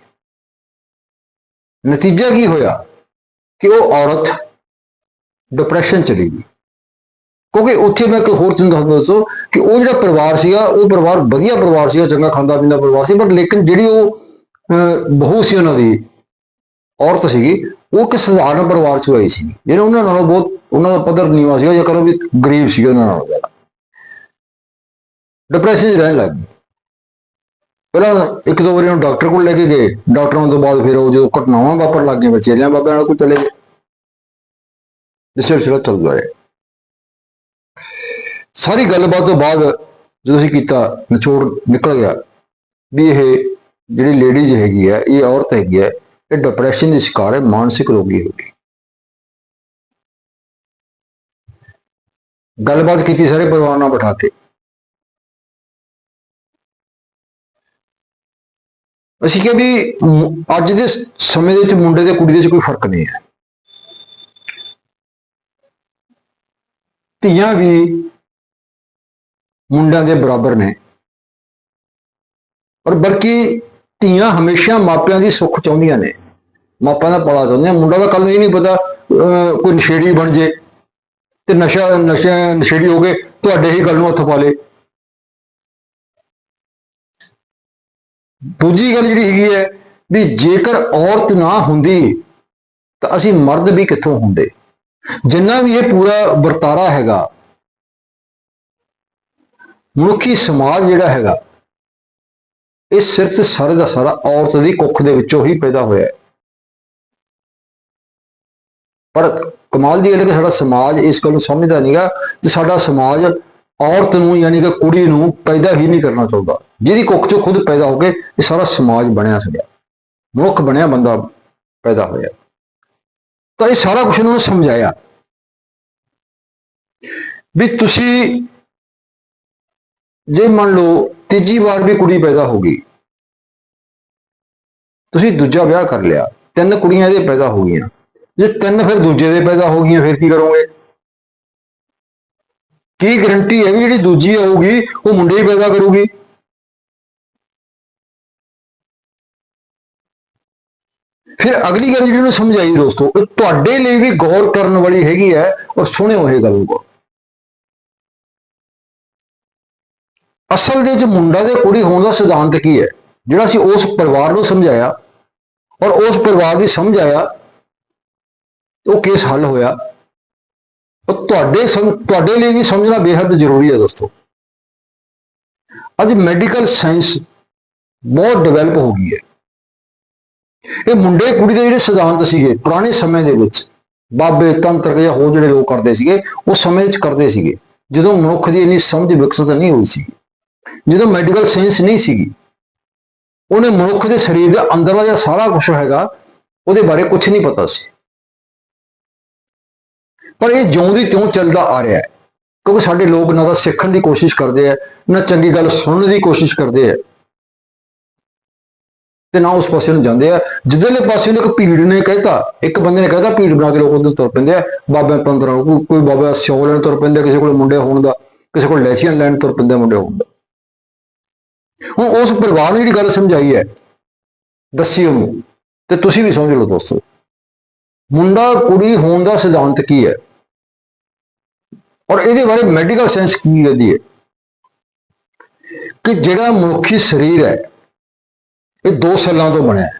ਨਤੀਜਾ ਕੀ ਹੋਇਆ? ਕਿ ਉਹ ਔਰਤ ਡਿਪਰੈਸ਼ਨ ਚਲੀ ਗਈ। ਕਿਉਂਕਿ ਉੱਥੇ ਮੈਂ ਇੱਕ ਹੋਰ ਤੁਹਾਨੂੰ ਦੱਸ ਦੱਸੋ ਕਿ ਉਹ ਜਿਹੜਾ ਪਰਿਵਾਰ ਸੀਗਾ ਉਹ ਪਰਿਵਾਰ ਵਧੀਆ ਪਰਿਵਾਰ ਸੀਗਾ ਚੰਗਾ ਖਾਂਦਾ ਪੀਂਦਾ ਪਰਿਵਾਰ ਸੀ ਪਰ ਲੇਕਿਨ ਜਿਹੜੀ ਉਹ ਅਹ, ਬਹੂ ਸੀ ਉਹਨਾਂ ਦੀ ਔਰਤ ਸੀਗੀ ਉਹ ਕਿਸ ਸਧਾਰਨ ਪਰਿਵਾਰ ਚੋਂ ਆਈ ਸੀ। ਜਿਹਨੇ ਉਹਨਾਂ ਨਾਲੋਂ ਬਹੁਤ ਉਹਨਾਂ ਦਾ ਪੱਧਰ ਨੀਵਾਂ ਸੀਗਾ ਜਾਂ ਕਰੋ ਵੀ ਗਰੀਬ ਸੀਗਾ ਉਹਨਾਂ ਨਾਲੋਂ ਜ਼ਿਆਦਾ। ਡਿਪਰੈਸ਼ਨ 'ਚ ਰਹਿਣ ਲੱਗ ਗਈ। ਪਹਿਲਾਂ ਇੱਕ ਦੋ ਵਾਰੀ ਉਹਨੂੰ ਡਾਕਟਰ ਕੋਲ ਲੈ ਕੇ ਗਏ। ਡਾਕਟਰ ਆਉਣ ਤੋਂ ਬਾਅਦ ਫਿਰ ਉਹ ਜੋ ਘਟਨਾਵਾਂ ਵਾਪਰ ਲੱਗ ਗਈਆਂ ਬੱਚੇਲਿਆਂ ਬਾਬਿਆਂ ਨਾਲ ਕੋਈ ਚਲੇ ਗਏ। ਜਿਸ ਸਿਲਸਿਲਾ ਚੱਲਦਾ ਹੈ ਸਾਰੀ ਗੱਲਬਾਤ ਤੋਂ ਬਾਅਦ ਜਦੋਂ ਅਸੀਂ ਕੀਤਾ, ਨਿਚੋੜ ਨਿਕਲ ਗਿਆ ਵੀ ਇਹ ਜਿਹੜੀ ਲੇਡੀਜ਼ ਹੈਗੀ ਹੈ ਇਹ ਔਰਤ ਹੈਗੀ ਹੈ ਇਹ ਡਿਪਰੈਸ਼ਨ ਦੀ ਸ਼ਿਕਾਰ ਹੈ, ਮਾਨਸਿਕ ਰੋਗੀ ਹੋ ਗਈ ਗੱਲਬਾਤ ਕੀਤੀ ਸਾਰੇ ਪਰਿਵਾਰ ਨਾਲ ਬਿਠਾ ਕੇ। ਅਸੀਂ ਕਿਹਾ ਵੀ ਅੱਜ ਦੇ ਸਮੇਂ ਦੇ ਵਿੱਚ ਮੁੰਡੇ ਤੇ ਕੁੜੀ ਦੇ ਵਿੱਚ ਕੋਈ ਫ਼ਰਕ ਨਹੀਂ ਹੈ। ਧੀਆਂ ਵੀ ਮੁੰਡਿਆਂ ਦੇ ਬਰਾਬਰ ਨੇ। ਔਰ ਬਲਕਿ ਧੀਆਂ ਹਮੇਸ਼ਾ ਮਾਪਿਆਂ ਦੀ ਸੁੱਖ ਚਾਹੁੰਦੀਆਂ ਨੇ। ਮਾਪਿਆਂ ਦਾ ਭਲਾ ਚਾਹੁੰਦੀਆਂ। ਮੁੰਡਾ ਦਾ ਕੱਲ ਨੂੰ ਇਹ ਨਹੀਂ ਪਤਾ ਕੋਈ ਨਸ਼ੇੜੀ ਬਣ ਜੇ ਤੇ ਨਸ਼ਾ ਨਸ਼ਾ, ਨਸ਼ੇੜੀ ਹੋ ਗਏ, ਤੁਹਾਡੇ ਹੀ ਗੱਲ ਨੂੰ ਹੱਥ ਪਾ ਲੇ। ਦੂਜੀ ਗੱਲ ਜਿਹੜੀ ਹੈਗੀ ਹੈ ਵੀ ਜੇਕਰ ਔਰਤ ਨਾ ਹੁੰਦੀ, ਤਾਂ ਅਸੀਂ ਮਰਦ ਵੀ ਕਿੱਥੋਂ ਹੁੰਦੇ? ਜਿੰਨਾ ਵੀ ਇਹ ਪੂਰਾ ਵਰਤਾਰਾ ਹੈਗਾ, ਮਨੁੱਖੀ ਸਮਾਜ ਜਿਹੜਾ ਹੈਗਾ, ਇਹ ਸਿਰਫ ਤੇ ਸਾਰੇ ਦਾ ਸਾਰਾ ਔਰਤ ਦੀ ਕੁੱਖ ਦੇ ਵਿੱਚੋਂ ਹੀ ਪੈਦਾ ਹੋਇਆ ਹੈ। ਪਰ ਕਮਾਲ ਦੀ ਗੱਲ ਹੈ ਕਿ ਸਾਡਾ ਸਮਾਜ ਇਸ ਗੱਲ ਨੂੰ ਸਮਝਦਾ ਨਹੀਂਗਾ ਕਿ ਸਾਡਾ ਸਮਾਜ ਔਰਤ ਨੂੰ ਯਾਨੀ ਕਿ ਕੁੜੀ ਨੂੰ ਪੈਦਾ ਹੀ ਨਹੀਂ ਕਰਨਾ ਚਾਹੁੰਦਾ। ਜਿਹਦੀ ਕੁੱਖ ਚੋਂ ਖੁਦ ਪੈਦਾ ਹੋ ਕੇ ਇਹ ਸਾਰਾ ਸਮਾਜ ਬਣਿਆ ਸੜਿਆ ਮਨੁੱਖ ਬਣਿਆ, ਬੰਦਾ ਪੈਦਾ ਹੋਇਆ। ਤਾਂ ਇਹ ਸਾਰਾ ਕੁਝ ਉਹਨਾਂ ਨੂੰ ਸਮਝਾਇਆ ਵੀ ਤੁਸੀਂ ਜੇ ਮੰਨ ਲਓ ਤੀਜੀ ਵਾਰ ਵੀ ਕੁੜੀ ਪੈਦਾ ਹੋ ਗਈ, ਤੁਸੀਂ ਦੂਜਾ ਵਿਆਹ ਕਰ ਲਿਆ, ਤਿੰਨ ਕੁੜੀਆਂ ਇਹਦੇ ਪੈਦਾ ਹੋ ਗਈਆਂ। ਜੇ ਤਿੰਨ ਫਿਰ ਦੂਜੇ ਦੇ ਪੈਦਾ ਹੋ ਗਈਆਂ, ਫਿਰ ਕੀ ਕਰੋਗੇ? ਕੀ ਗਰੰਟੀ ਹੈ ਵੀ ਜਿਹੜੀ ਦੂਜੀ ਆਊਗੀ, ਉਹ ਮੁੰਡੇ ਹੀ ਪੈਦਾ ਕਰੂਗੀ? ਫਿਰ ਅਗਲੀ ਗੱਲ ਜਿਹੜੀ ਉਹਨੂੰ ਸਮਝਾਈ ਦੋਸਤੋ ਇਹ ਤੁਹਾਡੇ ਲਈ ਵੀ ਗੌਰ ਕਰਨ ਵਾਲੀ ਹੈਗੀ ਹੈ ਔਰ ਸੁਣਿਓ ਇਹ ਗੱਲ ਕੋ ਅਸਲ ਦੇ ਵਿੱਚ ਮੁੰਡਾ ਤੇ ਕੁੜੀ ਹੋਣ ਦਾ ਸਿਧਾਂਤ ਕੀ ਹੈ? ਜਿਹੜਾ ਅਸੀਂ ਉਸ ਪਰਿਵਾਰ ਨੂੰ ਸਮਝਾਇਆ ਔਰ ਉਸ ਪਰਿਵਾਰ ਦੀ ਸਮਝ ਆਇਆ, ਉਹ ਕੇਸ ਹੱਲ ਹੋਇਆ। ਉਹ ਤੁਹਾਡੇ ਸਮ- ਤੁਹਾਡੇ ਲਈ ਵੀ ਸਮਝਣਾ ਬੇहद ਜ਼ਰੂਰੀ ਹੈ ਦੋਸਤੋ। ਅੱਜ ਮੈਡੀਕਲ ਸਾਇੰਸ ਬਹੁਤ ਡਿਵੈਲਪ ਹੋ ਗਈ ਹੈ। ਇਹ ਮੁੰਡੇ ਕੁੜੀ ਦੇ ਜਿਹੜੇ ਸਿਧਾਂਤ ਸੀਗੇ, ਪੁਰਾਣੇ ਸਮੇਂ ਦੇ ਵਿੱਚ, ਬਾਬੇ ਤੰਤਰ ਜਾਂ ਹੋਰ ਜਿਹੜੇ ਲੋਕ ਕਰਦੇ ਸੀਗੇ, ਉਹ ਸਮੇਂ ਵਿੱਚ ਕਰਦੇ ਸੀਗੇ। ਜਦੋਂ ਮਨੁੱਖ ਦੀ ਇੰਨੀ ਸਮਝ ਵਿਕਸਿਤ ਨਹੀਂ ਹੋਈ ਸੀ, ਜਦੋਂ ਮੈਡੀਕਲ ਸਾਇੰਸ ਨਹੀਂ ਸੀਗੀ, ਉਹਨੇ ਮਨੁੱਖ ਦੇ ਸਰੀਰ ਦੇ ਅੰਦਰਲਾ ਜਿਹੜਾ ਸਾਰਾ ਕੁਝ ਹੈਗਾ, ਉਹਦੇ ਬਾਰੇ ਕੁਝ ਨਹੀਂ ਪਤਾ ਸੀ। ਪਰ ਇਹ ਜਿਉਂ ਦੀ ਤਿਉਂ ਚੱਲਦਾ ਆ ਰਿਹਾ ਹੈ। ਕਿਉਂਕਿ ਸਾਡੇ ਲੋਕ ਨਾ ਤਾਂ ਸਿੱਖਣ ਦੀ ਕੋਸ਼ਿਸ਼ ਕਰਦੇ ਆ, ਨਾ ਚੰਗੀ ਗੱਲ ਸੁਣਨ ਦੀ ਕੋਸ਼ਿਸ਼ ਕਰਦੇ ਆ। ਤੇ ਨਾ ਉਸ ਪਾਸੇ ਨੂੰ ਜਾਂਦੇ ਆ। ਜਿੱਧਰਲੇ ਪਾਸੇ ਨੂੰ ਇੱਕ ਭੀੜ ਨੇ ਕਹਿਤਾ, ਇੱਕ ਬੰਦੇ ਨੇ ਕਹਿਤਾ, ਭੀੜ ਬਣਾ ਕੇ ਲੋਕ ਉਧਰ ਤੁਰ ਪੈਂਦੇ ਆ। ਬਾਬੇ ਪੰਦਰਾਂ ਕੋਈ ਬਾਬਾ ਸਿਉਂ ਲੈਣ ਤੁਰ ਪੈਂਦੇ ਕਿਸੇ ਕੋਲ ਮੁੰਡੇ ਹੋਣ ਦਾ, ਕਿਸੇ ਕੋਲ ਲੈਚੀਆਂ ਲੈਣ ਤੁਰ ਪੈਂਦੇ ਮੁੰਡੇ ਹੋਣ ਦਾ। ਹੁਣ ਉਸ ਪਰਿਵਾਰ ਨੂੰ ਜਿਹੜੀ ਗੱਲ ਸਮਝਾਈ ਹੈ, ਦੱਸੀ ਉਹਨੂੰ, ਤੇ ਤੁਸੀਂ ਵੀ ਸਮਝ ਲਓ ਦੋਸਤੋ। ਮੁੰਡਾ ਕੁੜੀ ਹੋਣ ਦਾ ਸਿਧਾਂਤ ਕੀ ਹੈ? ਔਰ ਇਹਦੇ ਬਾਰੇ ਮੈਡੀਕਲ ਸਾਇੰਸ ਕੀ ਕਹਿੰਦੀ ਹੈ? ਕਿ ਜਿਹੜਾ ਮਨੁੱਖੀ ਸਰੀਰ ਹੈ, ਇਹ ਦੋ ਸੈੱਲਾਂ ਤੋਂ ਬਣਿਆ ਹੈ।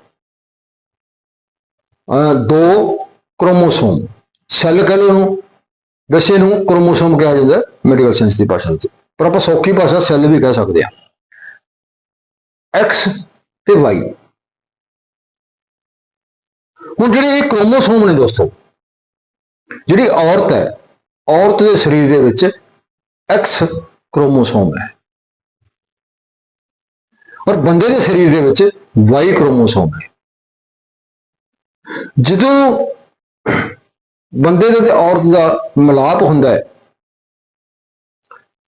ਦੋ ਕ੍ਰੋਮੋਸੋਮ ਸੈੱਲ ਕਹ ਲਓ ਇਹਨੂੰ। ਵੈਸੇ ਨੂੰ ਕ੍ਰੋਮੋਸੋਮ ਕਿਹਾ ਜਾਂਦਾ ਮੈਡੀਕਲ ਸਾਇੰਸ ਦੀ ਭਾਸ਼ਾ ਵਿੱਚ। ਪਰ ਆਪਾਂ ਸੌਖੀ ਭਾਸ਼ਾ ਸੈੱਲ ਵੀ ਕਹਿ ਸਕਦੇ ਹਾਂ। ਐਕਸ ਤੇ ਵਾਈ ਹੁਣ ਜਿਹੜੇ ਇਹ ਕ੍ਰੋਮੋਸੋਮ ਨੇ ਦੋਸਤੋ, ਜਿਹੜੀ ਔਰਤ ਹੈ ਔਰਤ ਦੇ ਸਰੀਰ ਦੇ ਵਿੱਚ ਐਕਸ ਕ੍ਰੋਮੋਸੋਮ ਹੈ। ਔਰ ਬੰਦੇ ਦੇ ਸਰੀਰ ਦੇ ਵਿੱਚ ਵਾਈ ਕ੍ਰੋਮੋਸੋਮ ਹੈ। ਜਦੋਂ ਬੰਦੇ ਦਾ ਤੇ ਔਰਤ ਦਾ ਮਿਲਾਪ ਹੁੰਦਾ ਹੈ,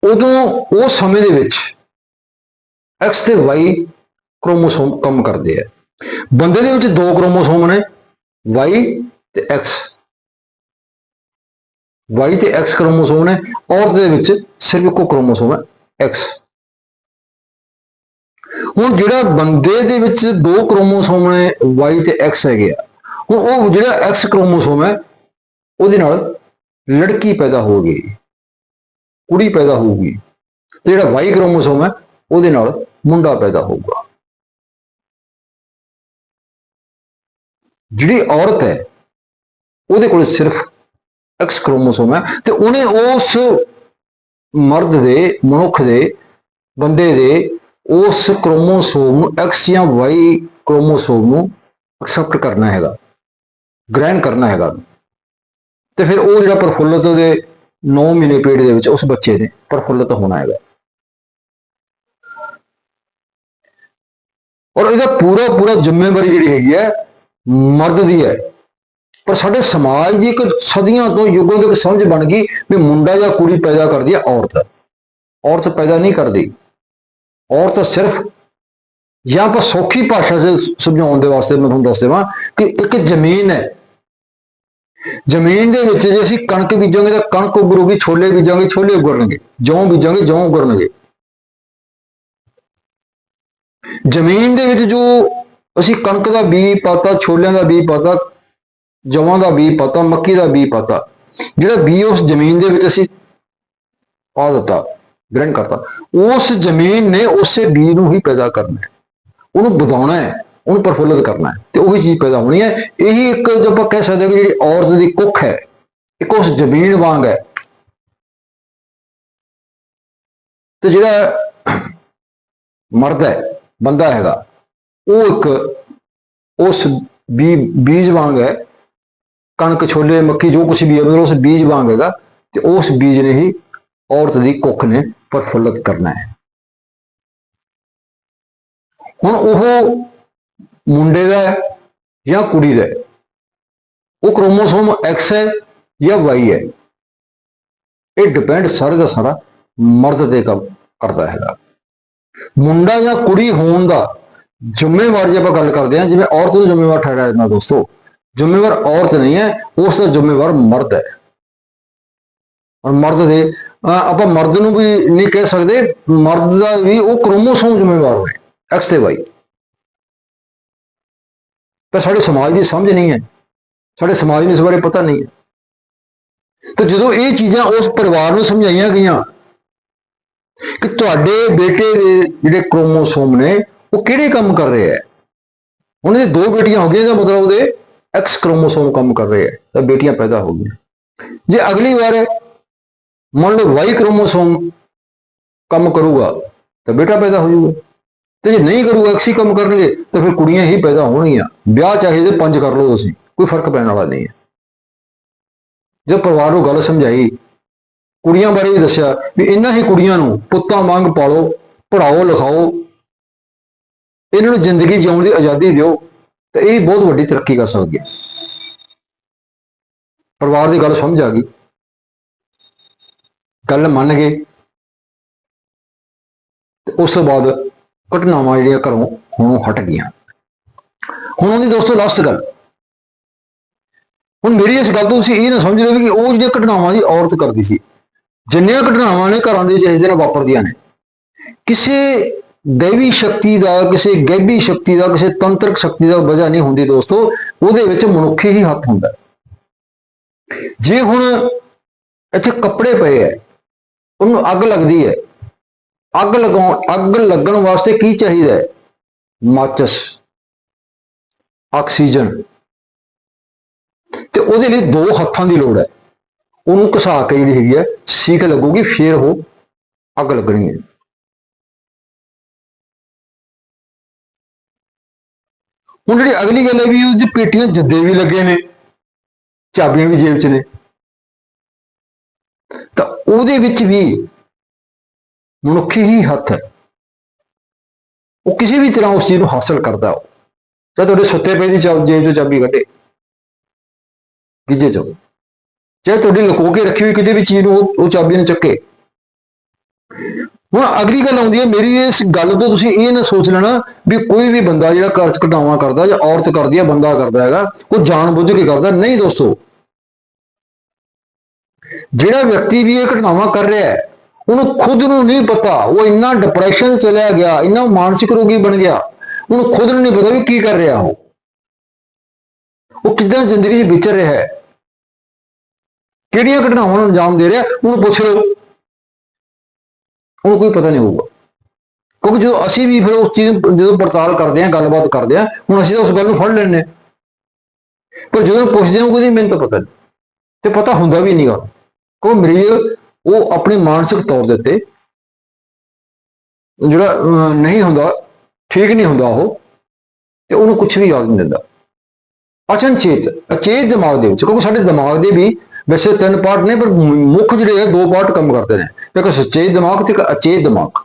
ਉਦੋਂ ਉਸ ਸਮੇਂ ਦੇ ਵਿੱਚ X ਤੇ Y ਕ੍ਰੋਮੋਸੋਮ ਕੰਮ ਕਰਦੇ ਆ ਬੰਦੇ ਦੇ ਵਿੱਚ ਦੋ ਕ੍ਰੋਮੋਸੋਮ ਨੇ, Y ਤੇ X Y ਤੇ X ਕ੍ਰੋਮੋਸੋਮ ਨੇ ਔਰਤ ਦੇ ਵਿੱਚ ਸਿਰਫ ਇੱਕੋ ਕ੍ਰੋਮੋਸੋਮ ਹੈ, X ਹੁਣ ਜਿਹੜਾ ਬੰਦੇ ਦੇ ਵਿੱਚ ਦੋ ਕ੍ਰੋਮੋਸੋਮ ਨੇ, Y ਤੇ X ਹੈਗੇ ਆ, ਹੁਣ ਉਹ ਜਿਹੜਾ X ਕ੍ਰੋਮੋਸੋਮ ਹੈ, ਉਹਦੇ ਨਾਲ ਲੜਕੀ ਪੈਦਾ ਹੋ ਗਈ, ਕੁੜੀ ਪੈਦਾ ਹੋਊਗੀ, ਤੇ ਜਿਹੜਾ Y ਕ੍ਰੋਮੋਸੋਮ ਹੈ, ਉਹਦੇ ਨਾਲ ਮੁੰਡਾ ਪੈਦਾ ਹੋਊਗਾ। ਜਿਹੜੀ ਔਰਤ ਹੈ, ਉਹਦੇ ਕੋਲ ਸਿਰਫ ਐਕਸ ਕ੍ਰੋਮੋਸੋਮ ਹੈ ਤੇ ਉਹਨੇ ਉਸ ਮਰਦ ਦੇ, ਮਨੁੱਖ ਦੇ, ਬੰਦੇ ਦੇ ਉਸ ਕ੍ਰੋਮੋਸੋਮ ਨੂੰ ਐਕਸ ਜਾਂ ਵਾਈ ਕ੍ਰੋਮੋਸੋਮ ਨੂੰ ਐਕਸੈਪਟ ਕਰਨਾ ਹੈਗਾ, ਗ੍ਰਹਿਣ ਕਰਨਾ ਹੈਗਾ। ਤੇ ਫਿਰ ਉਹ ਜਿਹੜਾ ਪ੍ਰਫੁੱਲਤ ਉਹਦੇ 9 ਮਹੀਨੇ ਪੇਟ ਦੇ ਵਿੱਚ ਉਸ ਬੱਚੇ ਨੇ ਪ੍ਰਫੁੱਲਤ ਹੋਣਾ ਹੈਗਾ। ਔਰ ਇਹਦਾ ਪੂਰਾ ਪੂਰਾ ਜ਼ਿੰਮੇਵਾਰੀ ਜਿਹੜੀ ਹੈਗੀ ਹੈ, ਮਰਦ ਦੀ ਹੈ। ਪਰ ਸਾਡੇ ਸਮਾਜ ਦੀ ਇੱਕ ਸਦੀਆਂ ਤੋਂ ਯੁੱਗਾਂ ਤੋਂ ਇੱਕ ਸਮਝ ਬਣ ਗਈ ਵੀ ਮੁੰਡਾ ਜਾਂ ਕੁੜੀ ਪੈਦਾ ਕਰਦੀ ਹੈ ਔਰਤ। ਔਰਤ ਪੈਦਾ ਨਹੀਂ ਕਰਦੀ। ਔਰਤ ਸਿਰਫ ਜਾਂ ਆਪਾਂ ਸੌਖੀ ਭਾਸ਼ਾ 'ਚ ਸਮਝਾਉਣ ਦੇ ਵਾਸਤੇ ਮੈਂ ਤੁਹਾਨੂੰ ਦੱਸ ਦੇਵਾਂ ਕਿ ਇੱਕ ਜ਼ਮੀਨ ਹੈ। ਜ਼ਮੀਨ ਦੇ ਵਿੱਚ ਜੇ ਅਸੀਂ ਕਣਕ ਬੀਜਾਂਗੇ ਤਾਂ ਕਣਕ ਉਗਰੂਗੀ, ਛੋਲੇ ਬੀਜਾਂਗੇ, ਛੋਲੇ ਉਗਰਨਗੇ, ਜੌਂ ਬੀਜਾਂਗੇ, ਜੌਂ ਉਗਰਨਗੇ। ਜ਼ਮੀਨ ਦੇ ਵਿੱਚ ਜੋ ਅਸੀਂ ਕਣਕ ਦਾ ਬੀਜ ਪਾਤਾ, ਛੋਲਿਆਂ ਦਾ ਬੀਜ ਪਾਤਾ ਜਵਾਂ ਦਾ ਬੀ ਪਾਤਾ, ਮੱਕੀ ਦਾ ਬੀ ਪਾਤਾ। ਜਿਹੜਾ ਬੀ ਉਸ ਜ਼ਮੀਨ ਦੇ ਵਿੱਚ ਅਸੀਂ ਪਾ ਦਿੱਤਾ, ਗ੍ਰਹਿਣ ਕਰਤਾ। ਉਸ ਜ਼ਮੀਨ ਨੇ ਉਸੇ ਬੀ ਨੂੰ ਹੀ ਪੈਦਾ ਕਰਨਾ ਹੈ। ਉਹਨੂੰ ਵਧਾਉਣਾ ਹੈ, ਉਹਨੂੰ ਪ੍ਰਫੁੱਲਤ ਕਰਨਾ ਹੈ ਤੇ ਉਹੀ ਚੀਜ਼ ਪੈਦਾ ਹੋਣੀ ਹੈ। ਇਹੀ ਇੱਕ ਜੋ ਆਪਾਂ ਕਹਿ ਸਕਦੇ ਹਾਂ ਕਿ ਜਿਹੜੀ ਔਰਤ ਦੀ ਕੁੱਖ ਹੈ, ਇੱਕ ਉਸ ਜ਼ਮੀਨ ਵਾਂਗ ਹੈ। ਤੇ ਜਿਹੜਾ ਮਰਦ ਹੈ, ਬੰਦਾ ਹੈਗਾ, ਉਹ ਇੱਕ ਉਸ ਬੀ, ਬੀਜ ਵਾਂਗ ਹੈ ਕਣਕ ਛੋਲੇ ਮੱਕੀ ਜੋ ਕੁਝ ਵੀ ਹੈ, ਮਤਲਬ ਉਸ ਬੀਜ ਵਾਂਗੇਗਾ ਹੈਗਾ ਤੇ ਉਸ ਬੀਜ ਨੇ ਹੀ ਔਰਤ ਦੀ ਕੁੱਖ ਨੇ ਪ੍ਰਫੁੱਲਤ ਕਰਨਾ ਹੈ। ਹੁਣ ਉਹ ਮੁੰਡੇ ਦਾ ਜਾਂ ਕੁੜੀ ਦਾ ਉਹ ਕ੍ਰੋਮੋਸੋਮ X ਹੈ ਜਾਂ Y ਹੈ? ਇਹ ਡਿਪੈਂਡ ਸਾਰਾ ਦਾ ਸਾਰਾ ਮਰਦ ਤੇ ਕੰਮ ਕਰਦਾ ਹੈਗਾ। ਮੁੰਡਾ ਜਾਂ ਕੁੜੀ ਹੋਣ ਦਾ ਜ਼ਿੰਮੇਵਾਰ ਜੇ ਆਪਾਂ ਗੱਲ ਕਰਦੇ ਹਾਂ, ਜਿਵੇਂ ਔਰਤ ਨੂੰ ਜ਼ਿੰਮੇਵਾਰ ਠਹਿਰਾਇਆ ਜਾਂਦਾ ਦੋਸਤੋ ਜ਼ਿੰਮੇਵਾਰ ਔਰਤ ਨਹੀਂ ਹੈ, ਉਸ ਦਾ ਜ਼ਿੰਮੇਵਾਰ ਮਰਦ ਹੈ। ਔਰ ਮਰਦ ਦੇ ਆਪਾਂ ਮਰਦ ਨੂੰ ਵੀ ਨਹੀਂ ਕਹਿ ਸਕਦੇ, ਮਰਦ ਦਾ ਵੀ ਉਹ ਕ੍ਰੋਮੋਸੋਮ ਜ਼ਿੰਮੇਵਾਰ ਹੋਏ ਐਕਸ ਤੇ ਵਾਈ ਪਰ ਸਾਡੇ ਸਮਾਜ ਦੀ ਸਮਝ ਨਹੀਂ ਹੈ, ਸਾਡੇ ਸਮਾਜ ਨੂੰ ਇਸ ਬਾਰੇ ਪਤਾ ਨਹੀਂ ਹੈ। ਤੇ ਜਦੋਂ ਇਹ ਚੀਜ਼ਾਂ ਉਸ ਪਰਿਵਾਰ ਨੂੰ ਸਮਝਾਈਆਂ ਗਈਆਂ ਕਿ ਤੁਹਾਡੇ ਬੇਟੇ ਦੇ ਜਿਹੜੇ ਕ੍ਰੋਮੋਸੋਮ ਨੇ, ਉਹ ਕਿਹੜੇ ਕੰਮ ਕਰ ਰਹੇ ਹੈ? ਉਹਨਾਂ ਦੇ ਦੋ ਬੇਟੀਆਂ ਹੋ ਗਈਆਂ ਦਾ ਮਤਲਬ ਉਹਦੇ ਐਕਸ ਕ੍ਰੋਮੋਸੋਮ ਕੰਮ ਕਰ ਰਹੇ ਹੈ, ਤਾਂ ਬੇਟੀਆਂ ਪੈਦਾ ਹੋ ਗਈਆਂ। ਜੇ ਅਗਲੀ ਵਾਰ ਮੰਨ ਲਓ ਵਾਈ ਕ੍ਰੋਮੋਸੋਮ ਕੰਮ ਕਰੂਗਾ, ਤਾਂ ਬੇਟਾ ਪੈਦਾ ਹੋ ਜਾਊਗਾ। ਤੇ ਜੇ ਨਹੀਂ ਕਰੂਗਾ ਐਕਸੀ ਕੰਮ ਕਰਨਗੇ ਤਾਂ ਫਿਰ ਕੁੜੀਆਂ ਹੀ ਪੈਦਾ ਹੋਣਗੀਆਂ। ਵਿਆਹ ਚਾਹੇ ਤੇ ਪੰਜ ਕਰ ਲਓ ਤੁਸੀਂ, ਕੋਈ ਫ਼ਰਕ ਪੈਣ ਵਾਲਾ ਨਹੀਂ ਹੈ। ਜਦ ਪਰਿਵਾਰ ਨੂੰ ਗੱਲ ਸਮਝਾਈ, ਕੁੜੀਆਂ ਬਾਰੇ ਵੀ ਦੱਸਿਆ ਵੀ ਇਹਨਾਂ ਹੀ ਕੁੜੀਆਂ ਨੂੰ ਪੁੱਤਾਂ ਵਾਂਗ ਪਾਲੋ ਪੜਾਓ ਲਿਖਾਓ, ਇਹਨਾਂ ਨੂੰ ਜ਼ਿੰਦਗੀ ਜਿਉਣ ਦੀ ਆਜ਼ਾਦੀ ਦਿਓ ਤੇ ਇਹ ਬਹੁਤ ਵੱਡੀ ਤਰੱਕੀ ਕਰ ਸਕਦੀ ਹੈ। ਪਰਿਵਾਰ ਦੀ ਗੱਲ ਸਮਝ ਆ ਗਈ। ਗੱਲ ਮੰਨ ਗਏ। ਤੇ ਉਸ ਤੋਂ ਬਾਅਦ ਘਟਨਾਵਾਂ ਜਿਹੜੀਆਂ ਘਰੋਂ ਹੁਣ ਹਟ ਗਈਆਂ। ਹੁਣ ਉਹਦੀ ਦੋਸਤੋ ਲਾਸਟ ਗੱਲ। ਹੁਣ ਮੇਰੀ ਇਸ ਗੱਲ ਤੋਂ ਤੁਸੀਂ ਇਹ ਨਾ ਸਮਝ ਲਓ ਵੀ ਕਿ ਉਹ ਜਿਹੜੀਆਂ ਘਟਨਾਵਾਂ ਦੀ ਔਰਤ ਕਰਦੀ ਸੀ, ਜਿੰਨੀਆਂ ਘਟਨਾਵਾਂ ਨੇ ਘਰਾਂ ਦੇ ਵਿੱਚ ਇਸ ਦਿਨ ਵਾਪਰਦੀਆਂ ਨੇ, ਕਿਸੇ ਦੇਵੀ ਸ਼ਕਤੀ ਦਾ, ਕਿਸੇ ਗੈਬੀ ਸ਼ਕਤੀ ਦਾ, ਕਿਸੇ ਤੰਤਰਿਕ ਸ਼ਕਤੀ ਦਾ ਵਜ੍ਹਾ ਨਹੀਂ ਹੁੰਦੀ ਦੋਸਤੋ, ਉਹਦੇ ਵਿੱਚ ਮਨੁੱਖੀ ਹੀ ਹੱਥ ਹੁੰਦਾ। ਜੇ ਹੁਣ ਇੱਥੇ ਕੱਪੜੇ ਪਏ ਐ, ਉਹਨੂੰ ਅੱਗ ਲੱਗਦੀ ਹੈ ਅੱਗ ਲਗਾਉਣ, ਅੱਗ ਲੱਗਣ ਵਾਸਤੇ ਕੀ ਚਾਹੀਦਾ ਹੈ ਮਾਚਸ, ਆਕਸੀਜਨ। ਤੇ ਉਹਦੇ ਲਈ ਦੋ ਹੱਥਾਂ ਦੀ ਲੋੜ ਹੈ ਉਹਨੂੰ ਘਸਾ ਕੇ ਜਿਹੜੀ ਹੈਗੀ ਹੈ ਸੀਖ ਲੱਗੂਗੀ, ਫੇਰ ਉਹ ਅੱਗ ਲੱਗਣੀ ਹੈ ਹੁਣ ਜਿਹੜੀ ਅਗਲੀ ਗੱਲ ਹੈ ਵੀ ਉਹਦੇ ਪੇਟੀਆਂ ਜੱਦੇ ਵੀ ਲੱਗੇ ਨੇ, ਚਾਬੀਆਂ ਵੀ ਜੇਬ 'ਚ ਨੇ। ਤਾਂ ਉਹਦੇ ਵਿੱਚ ਵੀ ਮਨੁੱਖੀ ਹੀ ਹੱਥ ਹੈ। ਉਹ ਕਿਸੇ ਵੀ ਤਰ੍ਹਾਂ ਉਸ ਚੀਜ਼ ਨੂੰ ਹਾਸਲ ਕਰਦਾ ਉਹ। ਚਾਹੇ ਤੁਹਾਡੇ ਸੁੱਤੇ ਪਏ ਦੀ ਚਾਬ, ਜੇਬ 'ਚੋਂ ਚਾਬੀ ਕੱਢੇ। ਗਿੱਜੇ 'ਚੋਂ। ਚਾਹੇ ਤੁਹਾਡੀ ਲੁਕੋ ਕੇ ਰੱਖੀ ਹੋਈ ਕਿਤੇ ਵੀ ਚੀਜ਼ ਨੂੰ ਉਹ ਚਾਬੀ ਨੂੰ ਚੱਕੇ। ਹੁਣ ਅਗਲੀ ਗੱਲ ਆਉਂਦੀ ਹੈ, ਮੇਰੀ ਇਸ ਗੱਲ ਤੋਂ ਤੁਸੀਂ ਇਹ ਨਾ ਸੋਚ ਲੈਣਾ ਵੀ ਕੋਈ ਵੀ ਬੰਦਾ ਜਿਹੜਾ ਘਰ 'ਚ ਘਟਾਵਾ ਕਰਦਾ ਜਾਂ ਔਰਤ ਕਰਦੀ ਹੈ ਬੰਦਾ ਕਰਦਾ ਹੈਗਾ, ਉਹ ਜਾਣ ਬੁੱਝ ਕੇ ਕਰਦਾ। ਨਹੀਂ ਦੋਸਤੋ, ਜਿਹੜਾ ਵਿਅਕਤੀ ਵੀ ਇਹ ਘਟਨਾਵਾਂ ਕਰ ਰਿਹਾ ਹੈ, ਉਹਨੂੰ ਖੁਦ ਨੂੰ ਨਹੀਂ ਪਤਾ, ਉਹ ਇੰਨਾ ਡਿਪਰੈਸ਼ਨ ਚਲਿਆ ਗਿਆ, ਇੰਨਾ ਮਾਨਸਿਕ ਰੋਗੀ ਬਣ ਗਿਆ, ਉਹਨੂੰ ਖੁਦ ਨੂੰ ਨਹੀਂ ਪਤਾ ਵੀ ਕੀ ਕਰ ਰਿਹਾ ਉਹ। ਉਹ ਕਿੱਦਾਂ ਜ਼ਿੰਦਗੀ 'ਚ ਵਿਚਰ ਰਿਹਾ ਹੈ। ਕਿਹੜੀਆਂ ਘਟਨਾਵਾਂ ਨੂੰ ਅੰਜਾਮ ਦੇ ਰਿਹਾ, ਉਹਨੂੰ ਪੁੱਛ ਲਓ। ਉਹਨੂੰ ਕੋਈ ਪਤਾ ਨਹੀਂ ਹੋਊਗਾ। ਕਿਉਂਕਿ ਜਦੋਂ ਅਸੀਂ ਵੀ ਫਿਰ ਉਸ ਚੀਜ਼ ਨੂੰ ਜਦੋਂ ਪੜਤਾਲ ਕਰਦੇ ਹਾਂ, ਗੱਲਬਾਤ ਕਰਦੇ ਹਾਂ, ਹੁਣ ਅਸੀਂ ਤਾਂ ਉਸ ਗੱਲ ਨੂੰ ਫੜ ਲੈਂਦੇ ਹਾਂ। ਪਰ ਜਦੋਂ ਪੁੱਛਦੇ ਹਾਂ ਕੋਈ ਮੈਨੂੰ ਤਾਂ ਪਤਾ ਨਹੀਂ। ਤੇ ਪਤਾ ਹੁੰਦਾ ਵੀ ਨਹੀਂਗਾ ਕੋਈ ਮਰੀਜ਼ ਉਹ ਆਪਣੇ ਮਾਨਸਿਕ ਤੌਰ ਦੇ ਉੱਤੇ ਜਿਹੜਾ ਨਹੀਂ ਹੁੰਦਾ, ਠੀਕ ਨਹੀਂ ਹੁੰਦਾ ਉਹ, ਤੇ ਉਹਨੂੰ ਕੁਝ ਵੀ ਯਾਦ ਨਹੀਂ ਦਿੰਦਾ। ਅਚਨਚੇਤ, ਅਚੇਤ ਦਿਮਾਗ ਦੇ ਵਿੱਚ, ਕਿਉਂਕਿ ਸਾਡੇ ਦਿਮਾਗ ਦੇ ਵੀ ਵੈਸੇ ਤਿੰਨ ਪਾਰਟ ਨੇ, ਪਰ ਮੁੱਖ ਜਿਹੜੇ ਆ, ਦੋ ਪਾਰਟ ਕੰਮ ਕਰਦੇ ਨੇ। ਇੱਕ ਸੁਚੇਤ ਦਿਮਾਗ ਤੇ ਇੱਕ ਅਚੇਤ ਦਿਮਾਗ।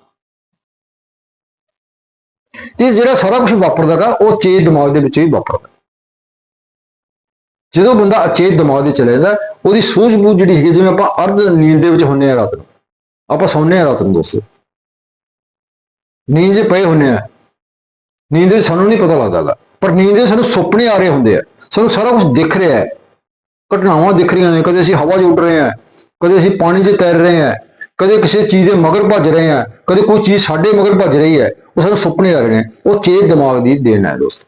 ਤੇ ਜਿਹੜਾ ਸਾਰਾ ਕੁਝ ਵਾਪਰਦਾਗਾ ਉਹ ਚੇਤ ਦਿਮਾਗ ਦੇ ਵਿੱਚ ਹੀ ਵਾਪਰਦਾ। ਜਦੋਂ ਬੰਦਾ ਅਚੇਤ ਦਿਮਾਗ ਦੇ ਚਲੇ ਜਾਂਦਾ, ਉਹਦੀ ਸੂਝ-ਬੂਝ ਜਿਹੜੀ ਹੈਗੀ ਜਿਵੇਂ ਆਪਾਂ ਅਰਧ ਨੀਂਦ ਦੇ ਵਿੱਚ ਹੁੰਨੇ ਆ ਰਾਤ ਨੂੰ, ਆਪਾਂ ਸੌਂਦੇ ਆ ਰਾਤ ਨੂੰ ਦੋਸਤੋ। ਨੀਂਦ 'ਚ ਪਏ ਹੁੰਨੇ ਆ। ਨੀਂਦ ਵਿੱਚ ਸਾਨੂੰ ਨਹੀਂ ਪਤਾ ਲੱਗਦਾ ਗਾ। ਪਰ ਨੀਂਦ ਦੇ ਸਾਨੂੰ ਸੁਪਨੇ ਆ ਰਹੇ ਹੁੰਦੇ ਆ। ਸਾਨੂੰ ਸਾਰਾ ਕੁਝ ਦਿਖ ਰਿਹਾ ਹੈ। ਘਟਨਾਵਾਂ ਦਿਖ ਰਹੀਆਂ ਨੇ, ਕਦੇ ਅਸੀਂ ਹਵਾ 'ਚ ਉੱਡ ਰਹੇ ਹਾਂ, ਕਦੇ ਅਸੀਂ ਪਾਣੀ 'ਚ ਤੈਰ ਰਹੇ ਹਾਂ। ਕਦੇ ਕਿਸੇ ਚੀਜ਼ ਦੇ ਮਗਰ ਭੱਜ ਰਹੇ ਹਾਂ ਕਦੇ ਕੋਈ ਚੀਜ਼ ਸਾਡੇ ਮਗਰ ਭੱਜ ਰਹੀ ਹੈ, ਉਹ ਸਾਨੂੰ ਸੁਪਨੇ ਆ ਰਹੇ ਨੇ, ਉਹ ਚੇਤ ਦਿਮਾਗ ਦੀ ਦੇਣ ਹੈ ਦੋਸਤ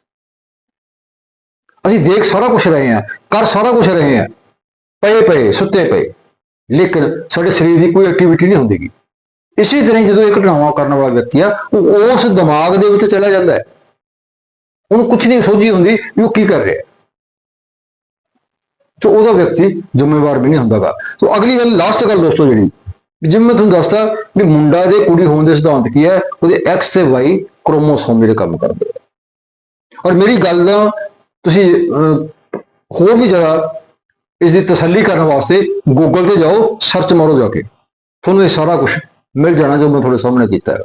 ਅਸੀਂ ਦੇਖ ਸਾਰਾ ਕੁਝ ਰਹੇ ਹਾਂ, ਕਰ ਸਾਰਾ ਕੁਝ ਰਹੇ ਹਾਂ, ਪਏ ਪਏ, ਸੁੱਤੇ ਪਏ, ਲੇਕਿਨ ਸਾਡੇ ਸਰੀਰ ਦੀ ਕੋਈ ਐਕਟੀਵਿਟੀ ਨਹੀਂ ਹੁੰਦੀਗੀ ਇਸੇ ਤਰ੍ਹਾਂ ਹੀ ਜਦੋਂ ਇਹ ਘਟਨਾਵਾਂ ਕਰਨ ਵਾਲਾ ਵਿਅਕਤੀ ਆ, ਉਹ ਉਸ ਦਿਮਾਗ ਦੇ ਵਿੱਚ ਚਲਾ ਜਾਂਦਾ ਹੈ। ਉਹਨੂੰ ਕੁਝ ਨਹੀਂ ਸੋਝੀ ਹੁੰਦੀ ਵੀ ਉਹ ਕੀ ਕਰ ਰਿਹਾ ਸੋ ਉਹਦਾ ਵਿਅਕਤੀ ਜ਼ਿੰਮੇਵਾਰ ਵੀ ਨਹੀਂ ਹੁੰਦਾਗਾ ਸੋ ਅਗਲੀ ਗੱਲ ਲਾਸਟ ਗੱਲ ਦੋਸਤੋ ਜਿਹੜੀ ਜਿਵੇਂ ਮੈਂ ਤੁਹਾਨੂੰ ਦੱਸਦਾ ਵੀ ਮੁੰਡਾ ਦੇ ਕੁੜੀ ਹੋਣ ਦੇ ਸਿਧਾਂਤ ਕੀ ਹੈ, ਉਹਦੇ ਐਕਸ ਤੇ ਵਾਈ ਕ੍ਰੋਮੋਸੋਮ ਜਿਹੜੇ ਕੰਮ ਕਰਦੇ ਆ। ਔਰ ਮੇਰੀ ਗੱਲ ਦਾ ਤੁਸੀਂ ਹੋਰ ਵੀ ਜ਼ਿਆਦਾ ਇਸ ਦੀ ਤਸੱਲੀ ਕਰਨ ਵਾਸਤੇ ਗੂਗਲ ਤੇ ਜਾਓ ਸਰਚ ਮਾਰੋ ਜਾ ਕੇ। ਤੁਹਾਨੂੰ ਇਹ ਸਾਰਾ ਕੁਝ ਮਿਲ ਜਾਣਾ ਜੋ ਮੈਂ ਤੁਹਾਡੇ ਸਾਹਮਣੇ ਕੀਤਾ ਹੈ।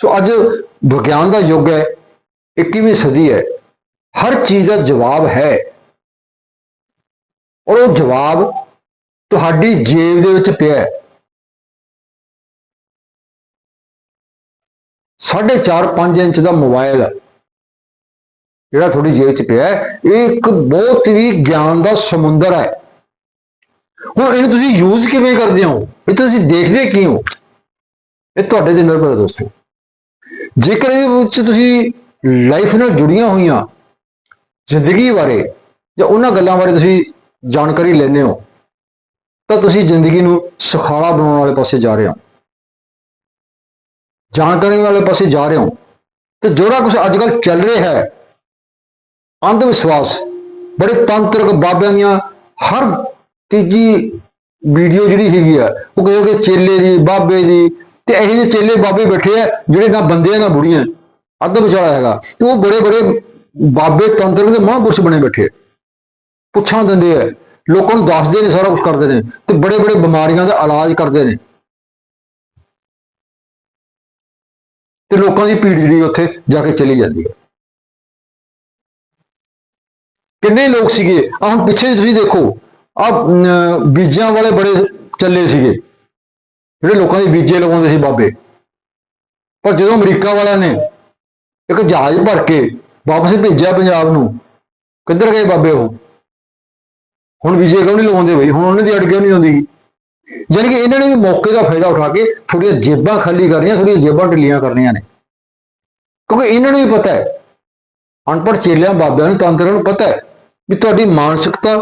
ਸੋ ਅੱਜ ਵਿਗਿਆਨ ਦਾ ਯੁੱਗ ਹੈ 21ਵੀਂ ਸਦੀ ਹੈ, ਹਰ ਚੀਜ਼ ਦਾ ਜਵਾਬ ਹੈ। ਔਰ ਉਹ ਜਵਾਬ ਤੁਹਾਡੀ ਜੇਬ ਦੇ ਵਿੱਚ ਪਿਆ ਹੈ। 4.5 ਇੰਚ ਦਾ ਮੋਬਾਈਲ ਜਿਹੜਾ ਤੁਹਾਡੀ ਜੇਬ 'ਚ ਪਿਆ ਹੈ, ਇਹ ਇੱਕ ਬਹੁਤ ਹੀ ਗਿਆਨ ਦਾ ਸਮੁੰਦਰ ਹੈ। ਹੁਣ ਇਹਨੂੰ ਤੁਸੀਂ ਯੂਜ਼ ਕਿਵੇਂ ਕਰਦੇ ਹੋ? ਇਹ ਤੁਸੀਂ ਦੇਖਦੇ ਕੀ ਹੋ ਇਹ ਤੁਹਾਡੇ ਤੇ ਨਿਰਭਰ ਹੈ ਦੋਸਤੋ। ਜੇਕਰ ਇਹ ਵਿੱਚ ਤੁਸੀਂ ਲਾਈਫ ਨਾਲ ਜੁੜੀਆਂ ਹੋਈਆਂ, ਜ਼ਿੰਦਗੀ ਬਾਰੇ ਜਾਂ ਉਹਨਾਂ ਗੱਲਾਂ ਬਾਰੇ ਤੁਸੀਂ ਜਾਣਕਾਰੀ ਲੈਂਦੇ ਹੋ ਤਾਂ ਤੁਸੀਂ ਜ਼ਿੰਦਗੀ ਨੂੰ ਸੁਖਾਲਾ ਬਣਾਉਣ ਵਾਲੇ ਪਾਸੇ ਜਾ ਰਹੇ ਹੋ। ਜਾਣਕਾਰੀ ਵਾਲੇ ਪਾਸੇ ਜਾ ਰਹੇ ਹੋ। ਤੇ ਜਿਹੜਾ ਕੁਝ ਅੱਜ ਕੱਲ ਚੱਲ ਰਿਹਾ ਹੈ ਅੰਧ ਵਿਸ਼ਵਾਸ ਬੜੇ ਤੰਤਰਕ ਬਾਬਿਆਂ ਦੀਆਂ ਹਰ ਤੀਜੀ ਵੀਡੀਓ ਜਿਹੜੀ ਹੈਗੀ ਆ, ਉਹ ਕਹਿੰਦੇ ਕਿ ਚੇਲੇ ਦੀ, ਬਾਬੇ ਦੀ, ਤੇ ਇਹੋ ਜਿਹੇ ਚੇਲੇ ਬਾਬੇ ਬੈਠੇ ਆ, ਜਿਹੜੇ ਨਾ ਬੰਦੇ ਨਾ ਬੁੜੀਆਂ। ਅੱਧ ਵਿਚਾਲਾ ਹੈਗਾ। ਤੇ ਉਹ ਬੜੇ ਬੜੇ ਬਾਬੇ, ਤੰਤਰਕ ਦੇ ਮਹਾਂਪੁਰਸ਼ ਬਣੇ ਬੈਠੇ ਆ। ਪੁੱਛਾਂ ਦਿੰਦੇ ਆ ਲੋਕਾਂ ਨੂੰ ਦੱਸਦੇ ਨੇ ਸਾਰਾ ਕੁਝ ਕਰਦੇ ਨੇ ਤੇ ਬੜੇ ਬੜੇ ਬਿਮਾਰੀਆਂ ਦਾ ਇਲਾਜ ਕਰਦੇ ਨੇ। ਤੇ ਲੋਕਾਂ ਦੀ ਭੀੜ ਜਿਹੜੀ ਉੱਥੇ ਜਾ ਕੇ ਚਲੀ ਜਾਂਦੀ ਹੈ। ਕਿੰਨੇ ਲੋਕ ਸੀਗੇ? ਆ ਹੁਣ ਪਿੱਛੇ ਤੁਸੀਂ ਦੇਖੋ ਆ ਬੀਜਾਂ ਵਾਲੇ ਬੜੇ ਚੱਲੇ ਸੀਗੇ। ਜਿਹੜੇ ਲੋਕਾਂ ਦੇ ਬੀਜੇ ਲਗਾਉਂਦੇ ਸੀ ਬਾਬੇ। ਪਰ ਜਦੋਂ ਅਮਰੀਕਾ ਵਾਲਿਆਂ ਨੇ ਇੱਕ ਜਹਾਜ਼ ਭਰ ਕੇ ਵਾਪਸ ਭੇਜਿਆ ਪੰਜਾਬ ਨੂੰ, ਕਿੱਧਰ ਗਏ ਬਾਬੇ ਉਹ? ਹੁਣ ਬੀਜੇ ਕਿਉਂ ਨਹੀਂ ਲਵਾਉਂਦੇ ਬਈ? ਹੁਣ ਉਹਨਾਂ ਦੀ ਅੜ ਕਿਉਂ ਨਹੀਂ ਆਉਂਦੀ? ਯਾਨੀ ਕਿ ਇਹਨਾਂ ਨੇ ਵੀ ਮੌਕੇ ਦਾ ਫਾਇਦਾ ਉਠਾ ਕੇ ਥੋੜੀਆਂ ਜੇਬਾਂ ਖਾਲੀ ਕਰਨੀਆਂ ਥੋੜੀਆਂ ਜੇਬਾਂ ਢਿੱਲੀਆਂ ਕਰਨੀਆਂ ਨੇ। ਕਿਉਂਕਿ ਇਹਨਾਂ ਨੂੰ ਵੀ ਪਤਾ ਹੈ, ਅਨਪੜ੍ਹ ਚੇਲਿਆਂ, ਬਾਬਿਆਂ ਨੂੰ, ਤੰਤਰਾਂ ਨੂੰ ਪਤਾ ਹੈ ਵੀ ਤੁਹਾਡੀ ਮਾਨਸਿਕਤਾ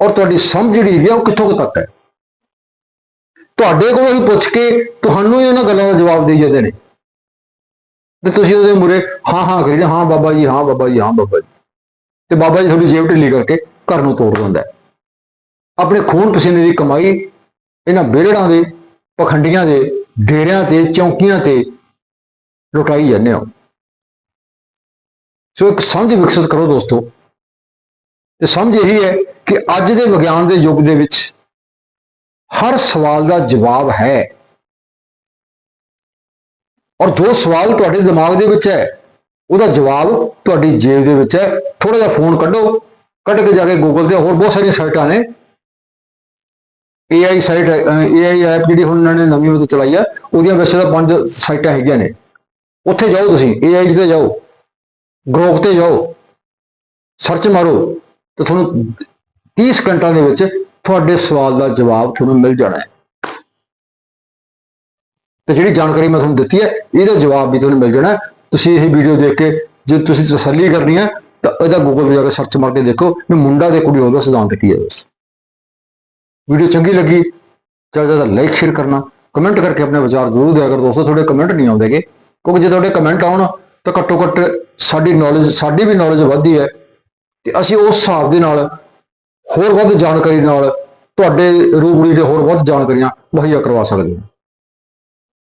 ਔਰ ਤੁਹਾਡੀ ਸਮਝ ਜਿਹੜੀ ਹੈਗੀ ਆ ਉਹ ਕਿੱਥੋਂ ਕੁ ਤੱਕ ਹੈ। ਤੁਹਾਡੇ ਕੋਲੋਂ ਹੀ ਪੁੱਛ ਕੇ ਤੁਹਾਨੂੰ ਹੀ ਉਹਨਾਂ ਗੱਲਾਂ ਦਾ ਜਵਾਬ ਦੇਈ ਜਾਂਦੇ ਨੇ ਤੇ ਤੁਸੀਂ ਉਹਦੇ ਮੂਰੇ ਹਾਂ ਹਾਂ ਕਰੀ ਹਾਂ ਬਾਬਾ ਜੀ, ਹਾਂ ਬਾਬਾ ਜੀ, ਹਾਂ ਬਾਬਾ ਜੀ। ਤੇ ਬਾਬਾ ਜੀ ਤੁਹਾਡੀ ਜੇਬ ਢਿੱਲੀ ਕਰਕੇ ਘਰ ਨੂੰ ਤੋੜ ਦਿੰਦਾ ਹੈ। ਆਪਣੇ ਖੂਨ ਪਸੀਨੇ ਦੀ ਕਮਾਈ, ਇਹਨਾਂ ਬੇੜਾਂ ਦੇ, ਪਖੰਡੀਆਂ ਦੇ, ਡੇਰਿਆਂ ਤੇ, ਚੌਂਕੀਆਂ ਤੇ ਲੁਟਾਈ ਜਾਂਦੇ ਹੋ। ਸੋ ਇੱਕ ਸਮਝ ਵਿਕਸਿਤ ਕਰੋ ਦੋਸਤੋ। ਤੇ ਸਮਝ ਇਹੀ ਹੈ ਕਿ ਅੱਜ ਦੇ ਵਿਗਿਆਨ ਦੇ ਯੁੱਗ ਦੇ ਵਿੱਚ ਹਰ ਸਵਾਲ ਦਾ ਜਵਾਬ ਹੈ। ਔਰ ਜੋ ਸਵਾਲ ਤੁਹਾਡੇ ਦਿਮਾਗ ਦੇ ਵਿੱਚ ਹੈ, ਉਹਦਾ ਜਵਾਬ ਤੁਹਾਡੀ ਜੇਬ ਦੇ ਵਿੱਚ ਹੈ। ਥੋੜਾ ਜਿਹਾ ਫੋਨ ਕੱਢੋ, ਕੱਢ ਕੇ ਜਾ ਕੇ ਗੂਗਲ ਤੇ ਹੋਰ ਬਹੁਤ ਸਾਰੀਆਂ ਸਾਈਟਾਂ ਨੇ। AI ਸਾਈਟ AI ਐਪ ਜਿਹੜੀ ਹੁਣ ਉਹਨਾਂ ਨੇ ਨਵੀਂ ਉਹ ਚਲਾਈ ਆ, ਉਹਦੀਆਂ ਵੈਸੇ ਤਾਂ ਪੰਜ ਸਾਈਟਾਂ ਹੈਗੀਆਂ ਨੇ। ਉੱਥੇ ਜਾਓ ਤੁਸੀਂ AI ਤੇ ਜਾਓ। ਗਰੋਕ ਤੇ ਜਾਓ। ਸਰਚ ਮਾਰੋ। ਤੇ ਤੁਹਾਨੂੰ 30 ਸਕਿੰਟਾਂ ਦੇ ਵਿੱਚ ਤੁਹਾਡੇ ਸਵਾਲ ਦਾ ਜਵਾਬ ਤੁਹਾਨੂੰ ਮਿਲ ਜਾਣਾ ਹੈ। ਤੇ ਜਿਹੜੀ ਜਾਣਕਾਰੀ ਮੈਂ ਤੁਹਾਨੂੰ ਦਿੱਤੀ ਹੈ, ਇਹਦਾ ਜਵਾਬ ਵੀ ਤੁਹਾਨੂੰ ਮਿਲ ਜਾਣਾ ਤੁਸੀਂ ਇਹ ਵੀਡੀਓ ਦੇਖ ਕੇ, ਜੇ ਤੁਸੀਂ ਤਸੱਲੀ ਕਰਨੀ ਹੈ, ਤਾਂ ਇਹਦਾ ਗੂਗਲ ਤੇ ਜਾ ਕੇ ਸਰਚ ਮਾਰ ਕੇ ਦੇਖੋ ਮੁੰਡਾ ਤੇ ਕੁੜੀ ਉਹਦਾ ਸਿਧਾਂਤ ਕੀ ਹੈ। ਬਸ ਵੀਡੀਓ ਚੰਗੀ ਲੱਗੀ, ਜ਼ਿਆਦਾ ਜ਼ਿਆਦਾ ਲਾਈਕ ਸ਼ੇਅਰ ਕਰਨਾ ਕਮੈਂਟ ਕਰਕੇ ਆਪਣੇ ਵਿਚਾਰ ਜ਼ਰੂਰ ਦਿਆ ਕਰੋ ਦੋਸਤੋ, ਤੁਹਾਡੇ ਕਮੈਂਟ ਨਹੀਂ ਆਉਂਦੇਗੇ। ਕਿਉਂਕਿ ਜੇ ਤੁਹਾਡੇ ਕਮੈਂਟ ਆਉਣ, ਤਾਂ ਘੱਟੋ ਘੱਟ ਸਾਡੀ ਨੌਲੇਜ ਸਾਡੀ ਵੀ ਨੌਲੇਜ ਵੱਧਦੀ ਹੈ। ਤੇ ਅਸੀਂ ਉਸ ਹਿਸਾਬ ਦੇ ਨਾਲ ਹੋਰ ਵੱਧ ਜਾਣਕਾਰੀ ਨਾਲ ਤੁਹਾਡੇ ਰੂਬਰੂ ਦੇ ਹੋਰ ਵੱਧ ਜਾਣਕਾਰੀਆਂ ਮੁਹੱਈਆ ਕਰਵਾ ਸਕਦੇ ਹਾਂ।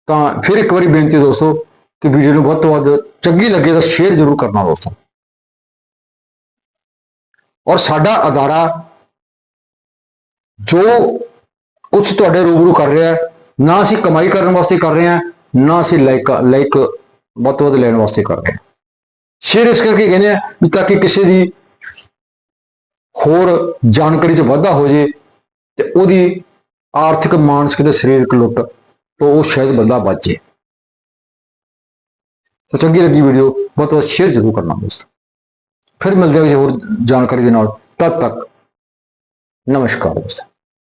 ਤਾਂ ਫਿਰ ਇੱਕ ਵਾਰੀ ਬੇਨਤੀ ਦੋਸਤੋ ਕਿ ਵੀਡੀਓ ਨੂੰ ਵੱਧ ਤੋਂ ਵੱਧ ਚੰਗੀ ਲੱਗੇ ਤਾਂ ਸ਼ੇਅਰ ਜ਼ਰੂਰ ਕਰਨਾ ਦੋਸਤੋ। ਔਰ ਸਾਡਾ ਅਦਾਰਾ ਜੋ ਕੁਝ ਤੁਹਾਡੇ ਰੂਬਰੂ ਕਰ ਰਿਹਾ ਹੈ, ਨਾ ਅਸੀਂ ਕਮਾਈ ਕਰਨ ਵਾਸਤੇ ਕਰ ਰਹੇ ਹਾਂ, ਨਾ ਅਸੀਂ ਲਾਈਕ ਲਾਈਕ ਵੱਧ ਤੋਂ ਵੱਧ ਲੈਣ ਵਾਸਤੇ ਕਰ ਰਹੇ ਹਾਂ। ਸ਼ੇਅਰ ਇਸ ਕਰਕੇ ਕਹਿੰਦੇ ਆ ਵੀ ਤਾਂ ਕਿ ਕਿਸੇ ਦੀ ਹੋਰ ਜਾਣਕਾਰੀ 'ਚ ਵਾਧਾ ਹੋ ਜੇ ਤੇ ਉਹਦੀ ਆਰਥਿਕ, ਮਾਨਸਿਕ ਤੇ ਸਰੀਰਕ ਲੁੱਟ ਤੋਂ ਉਹ ਸ਼ਾਇਦ ਬੰਦਾ ਬਚ ਜੇ। ਤਾਂ ਚੰਗੀ ਲੱਗੀ ਵੀਡੀਓ ਬਹੁਤ ਬਹੁਤ ਸ਼ੇਅਰ ਜ਼ਰੂਰ ਕਰਨਾ ਦੋਸਤ। ਫਿਰ ਮਿਲਦੇ ਹਾਂ ਕਿਸੇ ਹੋਰ ਜਾਣਕਾਰੀ ਦੇ ਨਾਲ। ਤਦ ਤੱਕ ਨਮਸਕਾਰ ਦੋਸਤੋ